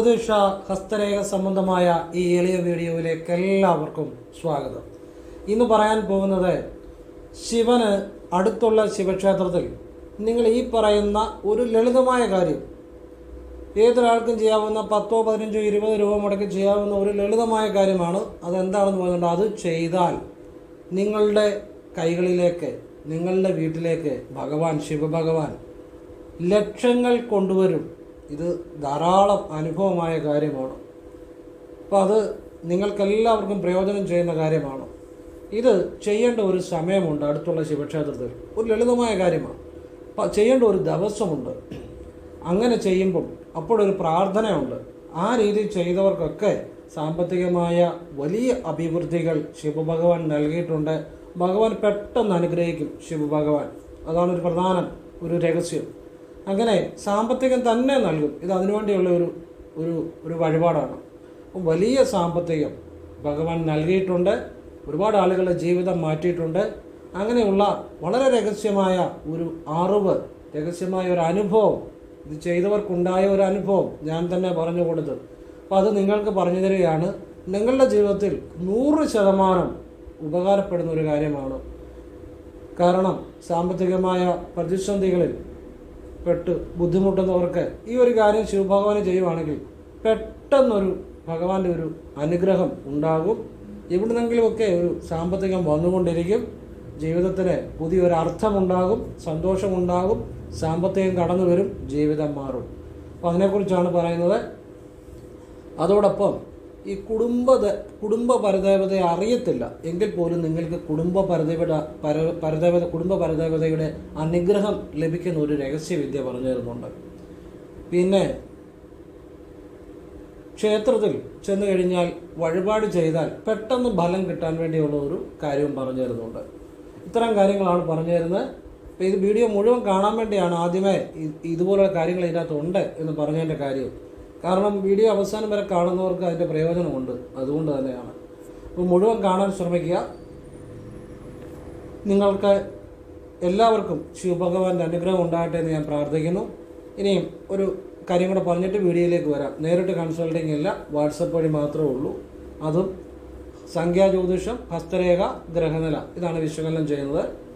ജ്യോതിഷ ഹസ്തരേഖ സംബന്ധമായ ഈ എളിയ വീഡിയോയിലേക്ക് എല്ലാവർക്കും സ്വാഗതം. ഇന്ന് പറയാൻ പോകുന്നത് ശിവന് അടുത്തുള്ള ശിവക്ഷേത്രത്തിൽ നിങ്ങൾ ഈ പറയുന്ന ഒരു ലളിതമായ കാര്യം. ഏതൊരാൾക്കും ചെയ്യാവുന്ന പത്തോ പതിനഞ്ചോ ഇരുപത് രൂപ മുടക്കി ചെയ്യാവുന്ന ഒരു ലളിതമായ കാര്യമാണ്. അതെന്താണെന്ന് പറഞ്ഞാൽ അത് ചെയ്താൽ നിങ്ങളുടെ കൈകളിലേക്ക് നിങ്ങളുടെ വീട്ടിലേക്ക് ഭഗവാൻ ശിവഭഗവാൻ ലക്ഷങ്ങൾ കൊണ്ടുവരും. ഇത് ധാരാളം അനുഭവമായ കാര്യമാണ്. അപ്പോൾ അത് നിങ്ങൾക്കെല്ലാവർക്കും പ്രയോജനം ചെയ്യുന്ന കാര്യമാണ്. ഇത് ചെയ്യേണ്ട ഒരു സമയമുണ്ട്. അടുത്തുള്ള ശിവക്ഷേത്രത്തിൽ. ഒരു ലളിതമായ കാര്യമാണ്. അപ്പോൾ ചെയ്യേണ്ട ഒരു ദിവസമുണ്ട്. അങ്ങനെ ചെയ്യുമ്പം അപ്പോഴൊരു പ്രാർത്ഥനയുണ്ട്. ആ രീതിയിൽ ചെയ്തവർക്കൊക്കെ സാമ്പത്തികമായ വലിയ അഭിവൃദ്ധികൾ ശിവഭഗവാൻ നൽകിയിട്ടുണ്ട്. ഭഗവാൻ പെട്ടെന്ന് അനുഗ്രഹിക്കും ശിവഭഗവാൻ. അതാണ് ഒരു പ്രധാന ഒരു രഹസ്യം. അങ്ങനെ സാമ്പത്തികം തന്നെ നൽകും. ഇത് അതിനുവേണ്ടിയുള്ള ഒരു ഒരു ഒരു വഴിപാടാണ്. വലിയ സാമ്പത്തികം ഭഗവാൻ നൽകിയിട്ടുണ്ട്. ഒരുപാട് ആളുകളുടെ ജീവിതം മാറ്റിയിട്ടുണ്ട്. അങ്ങനെയുള്ള വളരെ രഹസ്യമായ ഒരു അറിവ് രഹസ്യമായ ഒരു അനുഭവം ഇത് ചെയ്തവർക്കുണ്ടായ ഒരു അനുഭവം ഞാൻ തന്നെ പറഞ്ഞു കൊടുത്തു. അപ്പോൾ അത് നിങ്ങൾക്ക് പറഞ്ഞു തരികയാണ്. നിങ്ങളുടെ ജീവിതത്തിൽ നൂറ് ശതമാനം ഉപകാരപ്പെടുന്ന ഒരു കാര്യമാണ്. കാരണം സാമ്പത്തികമായ പ്രതിസന്ധികളിൽ പെട്ട് ബുദ്ധിമുട്ടുന്നവർക്ക് ഈ ഒരു കാര്യം ശിവഭഗവാന് ചെയ്യുവാണെങ്കിൽ പെട്ടെന്നൊരു ഭഗവാന്റെ ഒരു അനുഗ്രഹം ഉണ്ടാകും. എവിടുന്നെങ്കിലുമൊക്കെ ഒരു സാമ്പത്തികം വന്നുകൊണ്ടിരിക്കും. ജീവിതത്തിന് പുതിയൊരു അർത്ഥമുണ്ടാകും സന്തോഷമുണ്ടാകും സാമ്പത്തികം കടന്നു വരും ജീവിതം മാറും. അപ്പം അതിനെക്കുറിച്ചാണ് പറയുന്നത്. അതോടൊപ്പം ഈ കുടുംബ കുടുംബ പരദേവതയെ അറിയത്തില്ല. എങ്കിൽ പോലും നിങ്ങൾക്ക് കുടുംബ പരദേവത പര പരദേവത കുടുംബ പരദേവതയുടെ അനുഗ്രഹം ലഭിക്കുന്ന ഒരു രഹസ്യവിദ്യ പറഞ്ഞു തരുന്നുണ്ട് പിന്നെ ക്ഷേത്രത്തിൽ ചെന്ന് കഴിഞ്ഞാൽ വഴിപാട് ചെയ്താൽ പെട്ടെന്ന് ഫലം കിട്ടാൻ വേണ്ടിയുള്ള ഒരു കാര്യവും പറഞ്ഞു തരുന്നുണ്ട് ഇത്തരം കാര്യങ്ങളാണ് പറഞ്ഞു തരുന്നത് അപ്പോൾ ഇത് വീഡിയോ മുഴുവൻ കാണാൻ വേണ്ടിയാണ് ആദ്യമേ ഇതുപോലുള്ള കാര്യങ്ങൾ ഇതിനകത്തുണ്ട് എന്ന് പറഞ്ഞതിന്റെ കാര്യം. കാരണം വീഡിയോ അവസാനം വരെ കാണുന്നവർക്ക് അതിന്റെ പ്രയോജനമുണ്ട്. അതുകൊണ്ട് തന്നെയാണ്. അപ്പോൾ മുഴുവൻ കാണാൻ ശ്രമിക്കുക. നിങ്ങൾക്ക് എല്ലാവർക്കും ശിവഭഗവാന്റെ അനുഗ്രഹം ഉണ്ടാകട്ടെ എന്ന് ഞാൻ പ്രാർത്ഥിക്കുന്നു. ഇനിയും ഒരു കാര്യം കൂടെ പറഞ്ഞിട്ട് വീഡിയോയിലേക്ക് വരാം. നേരിട്ട് കൺസൾട്ടിങ് ഇല്ല. വാട്സപ്പ് വഴി മാത്രമേ ഉള്ളൂ. അതും സംഖ്യാ ജ്യോതിഷം ഹസ്തരേഖ ഗ്രഹനില. ഇതാണ് വിശകലനം ചെയ്യുന്നത്.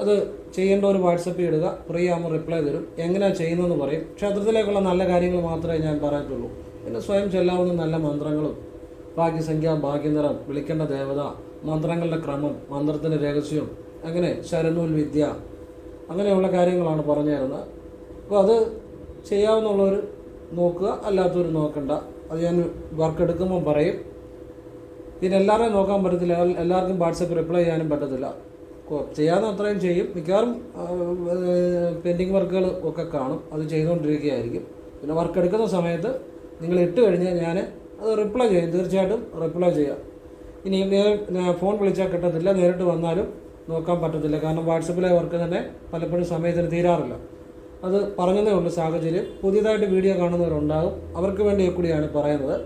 അത് ചെയ്യേണ്ട ഒരു വാട്സപ്പിൽ ഇടുക ഫ്രീ ആകുമ്പോൾ റിപ്ലൈ തരും. എങ്ങനെയാണ് ചെയ്യുന്നതെന്ന് പറയും. ക്ഷേത്രത്തിലേക്കുള്ള നല്ല കാര്യങ്ങൾ മാത്രമേ ഞാൻ പറയത്തുള്ളൂ. പിന്നെ സ്വയം ചെല്ലാവുന്ന നല്ല മന്ത്രങ്ങളും ഭാഗ്യസംഖ്യ ഭാഗ്യനിറം വിളിക്കേണ്ട ദേവത മന്ത്രങ്ങളുടെ ക്രമം മന്ത്രത്തിന്റെ രഹസ്യം അങ്ങനെ ശരനൂൽ വിദ്യ അങ്ങനെയുള്ള കാര്യങ്ങളാണ് പറഞ്ഞു തരുന്നത് അപ്പോൾ അത് ചെയ്യാവുന്നുള്ളവർ നോക്കുക അല്ലാത്തവർ നോക്കണ്ട. അത് ഞാൻ വർക്ക് എടുക്കുമ്പോൾ പറയും. പിന്നെ എല്ലാവരെയും നോക്കാൻ പറ്റത്തില്ല. എല്ലാവർക്കും വാട്സപ്പ് റിപ്ലൈ ചെയ്യാനും പറ്റത്തില്ല. ചെയ്യാവുന്ന അത്രയും ചെയ്യും. മിക്കവാറും പെൻഡിങ് വർക്കുകൾ ഒക്കെ കാണും. അത് ചെയ്തുകൊണ്ടിരിക്കുകയായിരിക്കും. പിന്നെ വർക്ക് എടുക്കുന്ന സമയത്ത് നിങ്ങൾ ഇട്ട് കഴിഞ്ഞാൽ ഞാൻ അത് റിപ്ലൈ ചെയ്യും. തീർച്ചയായിട്ടും റിപ്ലൈ ചെയ്യാം. ഇനി ഫോൺ വിളിച്ചാൽ കിട്ടത്തില്ല. നേരിട്ട് വന്നാലും നോക്കാൻ പറ്റത്തില്ല. കാരണം വാട്സപ്പിലെ വർക്ക് തന്നെ പലപ്പോഴും സമയത്തിന് തീരാറില്ല. അത് പറഞ്ഞതേ ഉള്ളൂ സാഹചര്യം. പുതിയതായിട്ട് വീഡിയോ കാണുന്നവരുണ്ടാകും. അവർക്ക് വേണ്ടി കൂടിയാണ് പറയുന്നത്.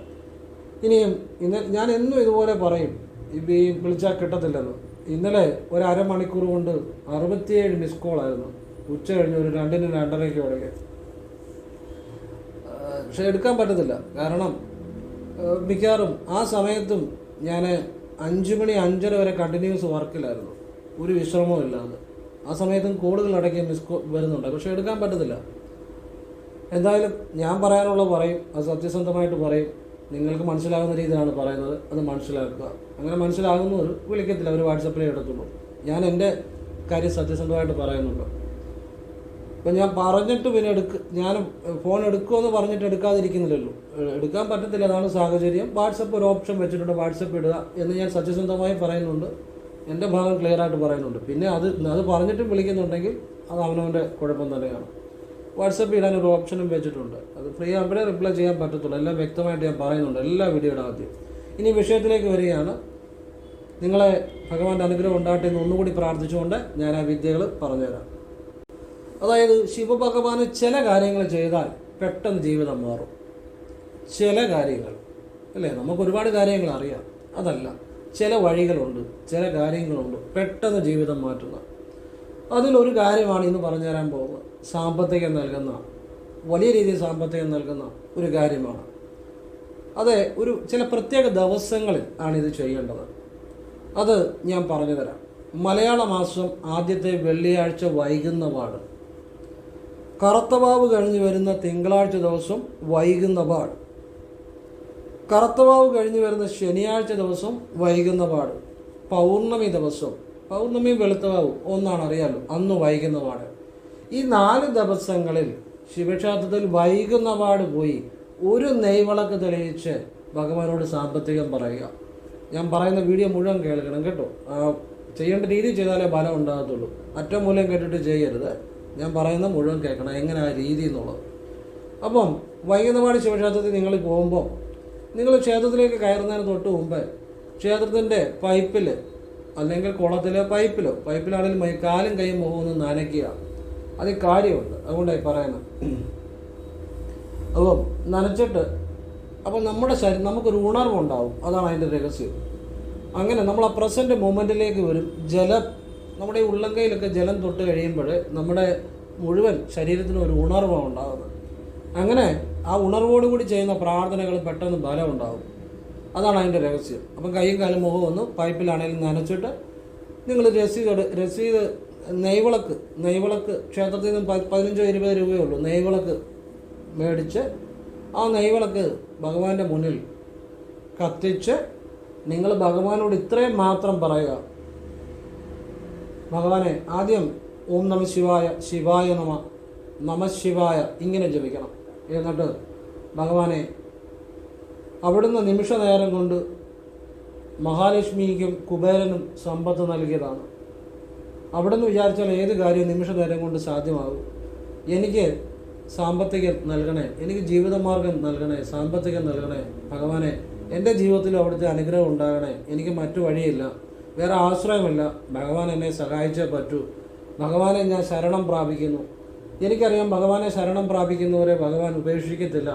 ഇനിയും ഇന്ന് ഞാൻ എന്നും ഇതുപോലെ പറയും. ഈ വിളിച്ചാൽ കിട്ടത്തില്ലെന്ന്. ഇന്നലെ ഒരു അരമണിക്കൂർ കൊണ്ട് അറുപത്തിയേഴ് മിസ് കോൾ ആയിരുന്നു. ഉച്ച കഴിഞ്ഞ് ഒരു രണ്ടിന് രണ്ടരയ്ക്ക് ഇടയ്ക്ക് പക്ഷെ എടുക്കാൻ പറ്റത്തില്ല. കാരണം മിക്കവാറും ആ സമയത്തും ഞാൻ അഞ്ച് മണി അഞ്ചര വരെ കണ്ടിന്യൂസ് വർക്കിലായിരുന്നു. ഒരു വിശ്രമവും ഇല്ലാതെ. ആ സമയത്തും കോളുകൾ അടക്കി മിസ് കോ വരുന്നുണ്ട്. പക്ഷെ എടുക്കാൻ പറ്റത്തില്ല. എന്തായാലും ഞാൻ പറയാനുള്ള പറയും. അത് സത്യസന്ധമായിട്ട് പറയും. നിങ്ങൾക്ക് മനസ്സിലാകുന്ന രീതിയിലാണ് പറയുന്നത്. അത് മനസ്സിലാക്കുക. അങ്ങനെ മനസ്സിലാകുന്നവർ വിളിക്കത്തില്ല. അവർ വാട്സപ്പിലേ എടുത്തുള്ളൂ ഞാൻ എന്റെ കാര്യം സത്യസന്ധമായിട്ട് പറയുന്നുണ്ട്. ഇപ്പം ഞാൻ പറഞ്ഞിട്ട് പിന്നെ എടുക്ക ഞാൻ ഫോൺ എടുക്കുമെന്ന് പറഞ്ഞിട്ട് എടുക്കാതിരിക്കുന്നില്ലല്ലോ. എടുക്കാൻ പറ്റത്തില്ല. അതാണ് സാഹചര്യം. വാട്സപ്പ് ഒരു ഓപ്ഷൻ വെച്ചിട്ടുണ്ട്. വാട്സപ്പ് ഇടുക എന്ന് ഞാൻ സത്യസന്ധമായി പറയുന്നുണ്ട്. എന്റെ ഭാഗം ക്ലിയർ ആയിട്ട് പറയുന്നുണ്ട്. പിന്നെ അത് അത് പറഞ്ഞിട്ടും വിളിക്കുന്നുണ്ടെങ്കിൽ അത് അവനവന്റെ കുഴപ്പം തന്നെയാണ്. വാട്സപ്പ് ഇടാൻ ഒരു ഓപ്ഷനും വെച്ചിട്ടുണ്ട്. അത് ഫ്രീ ആകുമ്പോഴേ റിപ്ലൈ ചെയ്യാൻ പറ്റത്തുള്ളൂ. എല്ലാം വ്യക്തമായിട്ട് ഞാൻ പറയുന്നുണ്ട്. എല്ലാ വീഡിയോയുടെ ആദ്യം. ഇനി വിഷയത്തിലേക്ക് വരികയാണ്. നിങ്ങളെ ഭഗവാന്റെ അനുഗ്രഹം ഉണ്ടാകട്ടെ എന്ന് ഒന്നുകൂടി പ്രാർത്ഥിച്ചുകൊണ്ട് ഞാൻ ആ വിദ്യകൾ പറഞ്ഞുതരാം. അതായത് ശിവഭഗവാന് ചില കാര്യങ്ങൾ ചെയ്താൽ പെട്ടെന്ന് ജീവിതം മാറും. ചില കാര്യങ്ങൾ. അല്ലേ? നമുക്ക് ഒരുപാട് കാര്യങ്ങൾ അറിയാം. അതല്ല. ചില വഴികളുണ്ട്. ചില കാര്യങ്ങളുണ്ട്. പെട്ടെന്ന് ജീവിതം മാറ്റുന്ന. അതിലൊരു കാര്യമാണ് ഇന്ന് പറഞ്ഞു തരാൻ പോകുന്നത്. സാമ്പത്തികം നൽകുന്ന വലിയ രീതിയിൽ സാമ്പത്തികം നൽകുന്ന ഒരു കാര്യമാണ്. അതെ ഒരു ചില പ്രത്യേക ദിവസങ്ങളിൽ ആണ് ഇത് ചെയ്യേണ്ടത്. അത് ഞാൻ പറഞ്ഞു തരാം മലയാള മാസം ആദ്യത്തെ വെള്ളിയാഴ്ച വൈകുന്ന പാട് കറുത്തവാവ് കഴിഞ്ഞ് വരുന്ന തിങ്കളാഴ്ച ദിവസം വൈകുന്ന പാട് കറുത്തവാവ് കഴിഞ്ഞ് വരുന്ന ശനിയാഴ്ച ദിവസം വൈകുന്ന പാട് പൗർണമി ദിവസം. പൗർണമി വെളുത്തവാവും ഒന്നാണ് അറിയാലോ അന്ന് വൈകുന്ന പാട് ഈ നാല് ദിവസങ്ങളിൽ ശിവക്ഷേത്രത്തിൽ വൈകുന്ന പാട് പോയി ഒരു നെയ്വിളക്ക് തെളിയിച്ച് ഭഗവാനോട് സാമ്പത്തികം പറയുക. ഞാൻ പറയുന്ന വീഡിയോ മുഴുവൻ കേൾക്കണം കേട്ടോ. ചെയ്യേണ്ട രീതി ചെയ്താലേ ഫലം ഉണ്ടാകത്തുള്ളൂ. അറ്റം മൂലം കേട്ടിട്ട് ചെയ്യരുത്. ഞാൻ പറയുന്ന മുഴുവൻ കേൾക്കണം എങ്ങനെ ആ രീതി എന്നുള്ളത്. അപ്പം വൈകുന്നപാട് ശിവക്ഷേത്രത്തിൽ നിങ്ങൾ പോകുമ്പോൾ നിങ്ങൾ ക്ഷേത്രത്തിലേക്ക് കയറുന്നതിന് തൊട്ട് മുമ്പ് ക്ഷേത്രത്തിന്റെ പൈപ്പിൽ അല്ലെങ്കിൽ കുളത്തിലെ പൈപ്പിലോ പൈപ്പിലാണെങ്കിൽ കാലും കൈയും മുഖമൊന്നും നനയ്ക്കുക. അതിൽ കാര്യമുണ്ട്. അതുകൊണ്ടായി പറയുന്നത്. അപ്പം നനച്ചിട്ട് അപ്പം നമ്മുടെ ശരീരം നമുക്കൊരു ഉണർവുണ്ടാവും. അതാണ് അതിന്റെ രഹസ്യം. അങ്ങനെ നമ്മൾ ആ പ്രസന്റ് മൊമെന്റിലേക്ക് വരും. ജലം നമ്മുടെ ഈ ഉള്ളങ്കയിലൊക്കെ ജലം തൊട്ട് കഴിയുമ്പോൾ നമ്മുടെ മുഴുവൻ ശരീരത്തിന് ഒരു ഉണർവാണ് ഉണ്ടാകുന്നത് അങ്ങനെ ആ ഉണർവോടുകൂടി ചെയ്യുന്ന പ്രാർത്ഥനകൾ പെട്ടെന്ന് ബലം ഉണ്ടാകും അതാണ് അതിന്റെ രഹസ്യം. അപ്പം കൈയും കാലും മുഖം ഒന്ന് പൈപ്പിലാണെങ്കിലും നനച്ചിട്ട് നിങ്ങൾ രസീത് രസീത് നെയ്വിളക്ക് നെയ്വിളക്ക് ക്ഷേത്രത്തിൽ നിന്ന് പതിനഞ്ചോ ഇരുപത് രൂപയേ ഉള്ളൂ നെയ്വിളക്ക് മേടിച്ച് ആ നെയ്വിളക്ക് ഭഗവാന്റെ മുന്നിൽ കത്തിച്ച് നിങ്ങൾ ഭഗവാനോട് ഇത്രയും മാത്രം പറയുക. ഭഗവാനെ ആദ്യം ഓം നമ ശിവായ ശിവായ നമ നമ ശിവായ ഇങ്ങനെ ജപിക്കണം. എന്നിട്ട് ഭഗവാനെ അവിടുന്ന് നിമിഷ നേരം കൊണ്ട് മഹാലക്ഷ്മിക്കും കുബേരനും സമ്പത്ത് നൽകിയതാണ്. അവിടുന്ന് വിചാരിച്ചാൽ ഏത് കാര്യവും നിമിഷ നേരം കൊണ്ട് സാധ്യമാകും. എനിക്ക് സാമ്പത്തികം നൽകണേ എനിക്ക് ജീവിതമാർഗം നൽകണേ സാമ്പത്തികം നൽകണേ ഭഗവാനെ എന്റെ ജീവിതത്തിൽ അവിടുത്തെ അനുഗ്രഹം ഉണ്ടാകണേ എനിക്ക് മറ്റു വഴിയില്ല വേറെ ആശ്രയമില്ല. ഭഗവാൻ എന്നെ സഹായിച്ചേ പറ്റൂ. ഭഗവാനെ ഞാൻ ശരണം പ്രാപിക്കുന്നു. എനിക്കറിയാം ഭഗവാനെ ശരണം പ്രാപിക്കുന്നവരെ ഭഗവാൻ ഉപേക്ഷിക്കത്തില്ല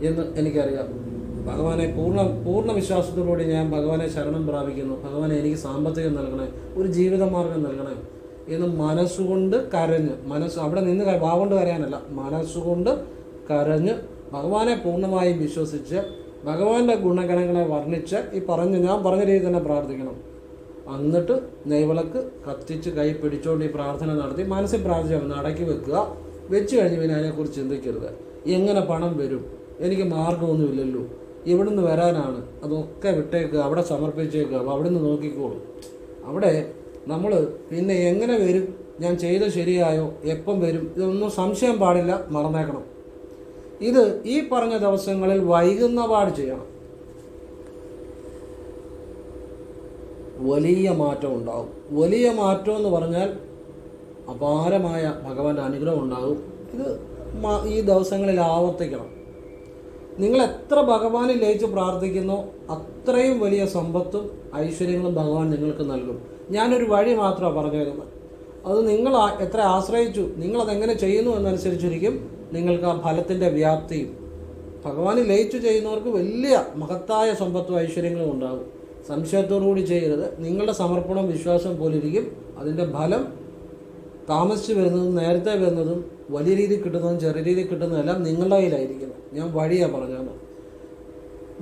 എന്ന് എനിക്കറിയാം. ഭഗവാനെ പൂർണ പൂർണ വിശ്വാസത്തോടുകൂടി ഞാൻ ഭഗവാനെ ശരണം പ്രാപിക്കുന്നു. ഭഗവാനെ എനിക്ക് സാമ്പത്തികം നൽകണേ ഒരു ജീവിതമാർഗം നൽകണേ എന്ന് മനസ്സുകൊണ്ട് കരഞ്ഞ് മനസ്സ് അവിടെ നിന്ന് വാവുകൊണ്ട് കരയാനല്ല മനസ്സുകൊണ്ട് കരഞ്ഞ് ഭഗവാനെ പൂർണമായും വിശ്വസിച്ച് ഭഗവാന്റെ ഗുണഗണങ്ങളെ വർണിച്ച് ഈ പറഞ്ഞ് ഞാൻ പറഞ്ഞ രീതിയിൽ തന്നെ പ്രാർത്ഥിക്കണം. എന്നിട്ട് നെയ്വിളക്ക് കത്തിച്ച് കൈ പിടിച്ചുകൊണ്ട് ഈ പ്രാർത്ഥന നടത്തി മനസ്സിൽ പ്രാർത്ഥിച്ചാൽ മതി. അടക്കി വെക്കുക. വെച്ച് കഴിഞ്ഞ് പിന്നെ അതിനെക്കുറിച്ച് ചിന്തിക്കരുത്. എങ്ങനെ പണം വരും? എനിക്ക് മാർഗമൊന്നുമില്ലല്ലോ ഇവിടുന്ന് വരാനാണ്. അതൊക്കെ വിട്ടേക്കുക അവിടെ സമർപ്പിച്ചേക്കുക അപ്പോൾ അവിടുന്ന് നോക്കിക്കോളും. അവിടെ നമ്മൾ പിന്നെ എങ്ങനെ വരും? ഞാൻ ചെയ്ത ശരിയായോ? എപ്പം വരും? ഇതൊന്നും സംശയം പാടില്ല. മറന്നേക്കണം. ഇത് ഈ പറഞ്ഞ ദിവസങ്ങളിൽ വൈകുന്ന പാട് ചെയ്യണം. വലിയ മാറ്റം ഉണ്ടാകും വലിയ മാറ്റം എന്ന് പറഞ്ഞാൽ അപാരമായ ഭഗവാന്റെ അനുഗ്രഹം ഉണ്ടാകും. ഇത് ഈ ദിവസങ്ങളിൽ ആവർത്തിക്കണം. നിങ്ങൾ എത്ര ഭഗവാനെ ലയിച്ച് പ്രാർത്ഥിക്കുന്നു അത്രയും വലിയ സമ്പത്തും ഐശ്വര്യങ്ങളും ഭഗവാൻ നിങ്ങൾക്ക് നൽകും. ഞാനൊരു വഴി മാത്രമാണ് പറഞ്ഞു തരുന്നത് അത് നിങ്ങൾ എത്ര ആശ്രയിച്ചു നിങ്ങളതെങ്ങനെ ചെയ്യുന്നു എന്നനുസരിച്ചിരിക്കും നിങ്ങൾക്ക് ആ ഫലത്തിന്റെ വ്യാപ്തിയും. ഭഗവാനെ ലയിച്ചു ചെയ്യുന്നവർക്ക് വലിയ മഹത്തായ സമ്പത്തും ഐശ്വര്യങ്ങളും ഉണ്ടാകും. സംശയത്തോടുകൂടി ചെയ്യരുത്. നിങ്ങളുടെ സമർപ്പണം വിശ്വാസം പോലിരിക്കും. അതിന്റെ ഫലം താമസിച്ച് വരുന്നതും നേരത്തെ വരുന്നതും വലിയ രീതിയിൽ കിട്ടുന്നതും ചെറിയ രീതിയിൽ കിട്ടുന്നതും എല്ലാം നിങ്ങളുടെ കയ്യിലായിരിക്കുന്നത് ഞാൻ വഴിയാണ് പറഞ്ഞത്.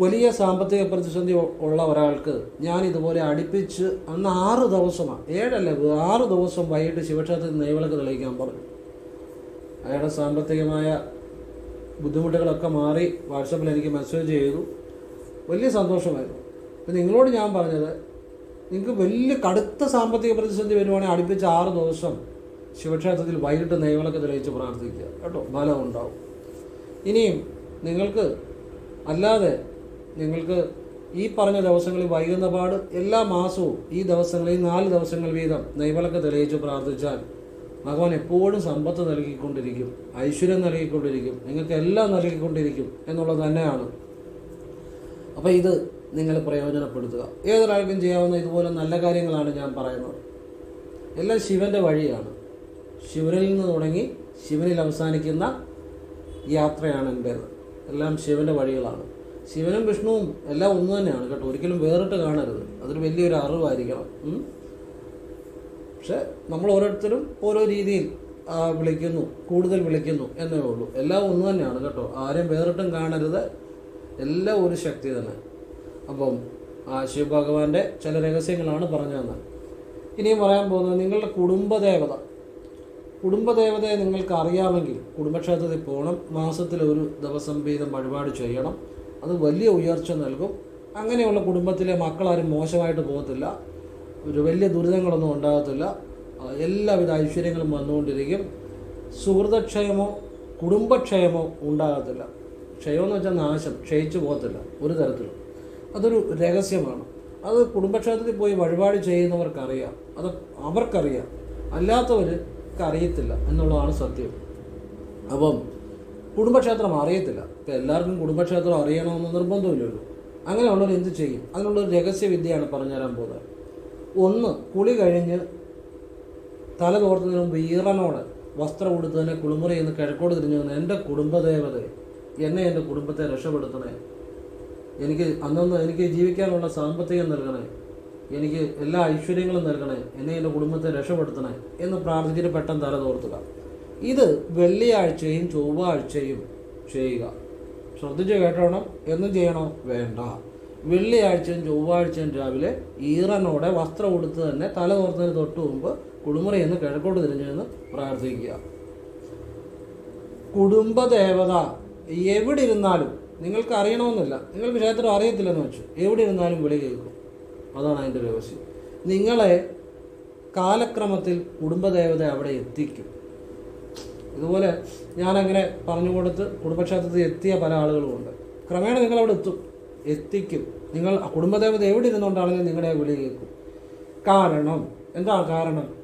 വലിയ സാമ്പത്തിക പ്രതിസന്ധി ഉള്ള ഒരാൾക്ക് ഞാൻ ഇതുപോലെ അടുപ്പിച്ച് അന്ന് ആറ് ദിവസമാണ് ഏഴല്ല ആറ് ദിവസം വൈകിട്ട് ശിവക്ഷേത്രത്തിൽ നെയ്വിളക്ക് തെളിയിക്കാൻ പറഞ്ഞു. അയാളുടെ സാമ്പത്തികമായ ബുദ്ധിമുട്ടുകളൊക്കെ മാറി വാട്സപ്പിൽ എനിക്ക് മെസ്സേജ് ചെയ്തു. വലിയ സന്തോഷമായിരുന്നു. അപ്പം നിങ്ങളോട് ഞാൻ പറഞ്ഞത് നിങ്ങൾക്ക് വലിയ കടുത്ത സാമ്പത്തിക പ്രതിസന്ധി വരുവാണെങ്കിൽ അടുപ്പിച്ച് ആറ് ദിവസം ശിവക്ഷേത്രത്തിൽ വൈകിട്ട് നെയ്വിളക്ക് തെളിയിച്ച് പ്രാർത്ഥിക്കുക. കേട്ടോ ഫലം ഉണ്ടാവും. ഇനിയും നിങ്ങൾക്ക് അല്ലാതെ നിങ്ങൾക്ക് ഈ പറഞ്ഞ ദിവസങ്ങളിൽ വൈകുന്ന പാട് എല്ലാ മാസവും ഈ ദിവസങ്ങളിൽ നാല് ദിവസങ്ങൾ വീതം നെയ്വളക്ക് തെളിയിച്ച് പ്രാർത്ഥിച്ചാൽ ഭഗവാൻ എപ്പോഴും സമ്പത്ത് നൽകിക്കൊണ്ടിരിക്കും ഐശ്വര്യം നൽകിക്കൊണ്ടിരിക്കും നിങ്ങൾക്ക് എല്ലാം നൽകിക്കൊണ്ടിരിക്കും എന്നുള്ളത് തന്നെയാണ്. അപ്പോൾ ഇത് നിങ്ങൾ പ്രയോജനപ്പെടുത്തുക. ഏതൊരാൾക്കും ചെയ്യാവുന്ന ഇതുപോലെ നല്ല കാര്യങ്ങളാണ് ഞാൻ പറയുന്നത്. എല്ലാം ശിവന്റെ വഴിയാണ്. ശിവനിൽ നിന്ന് തുടങ്ങി ശിവനിൽ അവസാനിക്കുന്ന യാത്രയാണ് എന്റേത്. എല്ലാം ശിവന്റെ വഴികളാണ്. ശിവനും വിഷ്ണുവും എല്ലാം ഒന്ന് തന്നെയാണ് കേട്ടോ. ഒരിക്കലും വേറിട്ട് കാണരുത്. അതൊരു വലിയൊരു അറിവായിരിക്കണം. പക്ഷെ നമ്മൾ ഓരോരുത്തരും ഓരോ രീതിയിൽ വിളിക്കുന്നു കൂടുതൽ വിളിക്കുന്നു എന്നേ ഉള്ളൂ. എല്ലാം ഒന്ന് തന്നെയാണ് കേട്ടോ. ആരും വേറിട്ടും കാണരുത്. എല്ലാം ഒരു ശക്തി തന്നെ. അപ്പം ആ ശിവഭഗവാന്റെ ചില രഹസ്യങ്ങളാണ് പറഞ്ഞു തന്നത് ഇനിയും പറയാൻ പോകുന്നത് നിങ്ങളുടെ കുടുംബദേവത. കുടുംബദേവതയെ നിങ്ങൾക്ക് അറിയാമെങ്കിൽ കുടുംബക്ഷേത്രത്തിൽ പോകണം മാസത്തിൽ ഒരു ദിവസം വീതം വഴിപാട് ചെയ്യണം. അത് വലിയ ഉയർച്ച നൽകും. അങ്ങനെയുള്ള കുടുംബത്തിലെ മക്കളാരും മോശമായിട്ട് പോകത്തില്ല. ഒരു വലിയ ദുരിതങ്ങളൊന്നും ഉണ്ടാകത്തില്ല. എല്ലാവിധ ഐശ്വര്യങ്ങളും വന്നുകൊണ്ടിരിക്കും. സുഹൃതക്ഷയമോ കുടുംബക്ഷയമോ ഉണ്ടാകത്തില്ല. ക്ഷയമെന്ന് വെച്ചാൽ നാശം. ക്ഷയിച്ചു പോകത്തില്ല ഒരു തരത്തിലും. അതൊരു രഹസ്യമാണ്. അത് കുടുംബക്ഷേത്രത്തിൽ പോയി വഴിപാട് ചെയ്യുന്നവർക്കറിയാം. അത് അവർക്കറിയാം. അല്ലാത്തവർക്ക് അറിയത്തില്ല എന്നുള്ളതാണ് സത്യം. അപ്പം കുടുംബക്ഷേത്രം അറിയത്തില്ല. ഇപ്പം എല്ലാവർക്കും കുടുംബക്ഷേത്രം അറിയണമെന്ന് നിർബന്ധമില്ലല്ലോ. അങ്ങനെയുള്ളവർ എന്ത് ചെയ്യും? അതിനുള്ളൊരു രഹസ്യവിദ്യയാണ് പറഞ്ഞുതരാൻ പോകുന്നത്. ഒന്ന് കുളി കഴിഞ്ഞ് തല തോർത്തുന്നതിന് മുമ്പ് ഈറനോടെ വസ്ത്രം ഉടുത്തതിനെ കുളിമുറി എന്ന് കിഴക്കോട് തിരിഞ്ഞു വന്ന് എന്റെ കുടുംബദേവതയെ എന്നെ എന്റെ കുടുംബത്തെ രക്ഷപ്പെടുത്തണേ. എനിക്ക് അന്നൊന്ന് എനിക്ക് ജീവിക്കാനുള്ള സാമ്പത്തികം നൽകണേ. എനിക്ക് എല്ലാ ഐശ്വര്യങ്ങളും നൽകണേ എന്നെ എന്റെ കുടുംബത്തെ രക്ഷപ്പെടുത്തണേ എന്ന് പ്രാർത്ഥിച്ചിട്ട് പെട്ടെന്ന് തല തോർത്തുക. ഇത് വെള്ളിയാഴ്ചയും ചൊവ്വാഴ്ചയും ചെയ്യുക. ശ്രദ്ധിച്ച് കേട്ടോണം എന്ന് ചെയ്യണോ? വേണ്ട. വെള്ളിയാഴ്ചയും ചൊവ്വാഴ്ചയും രാവിലെ ഈറനോടെ വസ്ത്രം ഉടുത്ത് തന്നെ തല തോർത്തതിന് തൊട്ട് മുമ്പ് കുളിമുറി എന്ന് കിഴക്കോട്ട് തിരിഞ്ഞു നിന്ന് പ്രാർത്ഥിക്കുക. കുടുംബദേവത എവിടെ ഇരുന്നാലും നിങ്ങൾക്ക് അറിയണമെന്നില്ല നിങ്ങൾക്ക് ക്ഷേത്രം അറിയത്തില്ലെന്ന് വെച്ചു. എവിടെ ഇരുന്നാലും വിളി കേൾക്കും. അതാണ് അതിന്റെ രഹസ്യം. നിങ്ങളെ കാലക്രമത്തിൽ കുടുംബദേവത അവിടെ എത്തിക്കും. ഇതുപോലെ ഞാനങ്ങനെ പറഞ്ഞു കൊടുത്ത് കുടുംബക്ഷേത്രത്തിൽ എത്തിയ പല ആളുകളുമുണ്ട് ക്രമേണ നിങ്ങൾ അവിടെ എത്തും. എത്തിക്കും. നിങ്ങൾ കുടുംബദേവത എവിടെ ഇരുന്നുകൊണ്ടാണെങ്കിലും നിങ്ങളുടെ വിളി കേൾക്കും. കാരണം എന്താ കാരണം?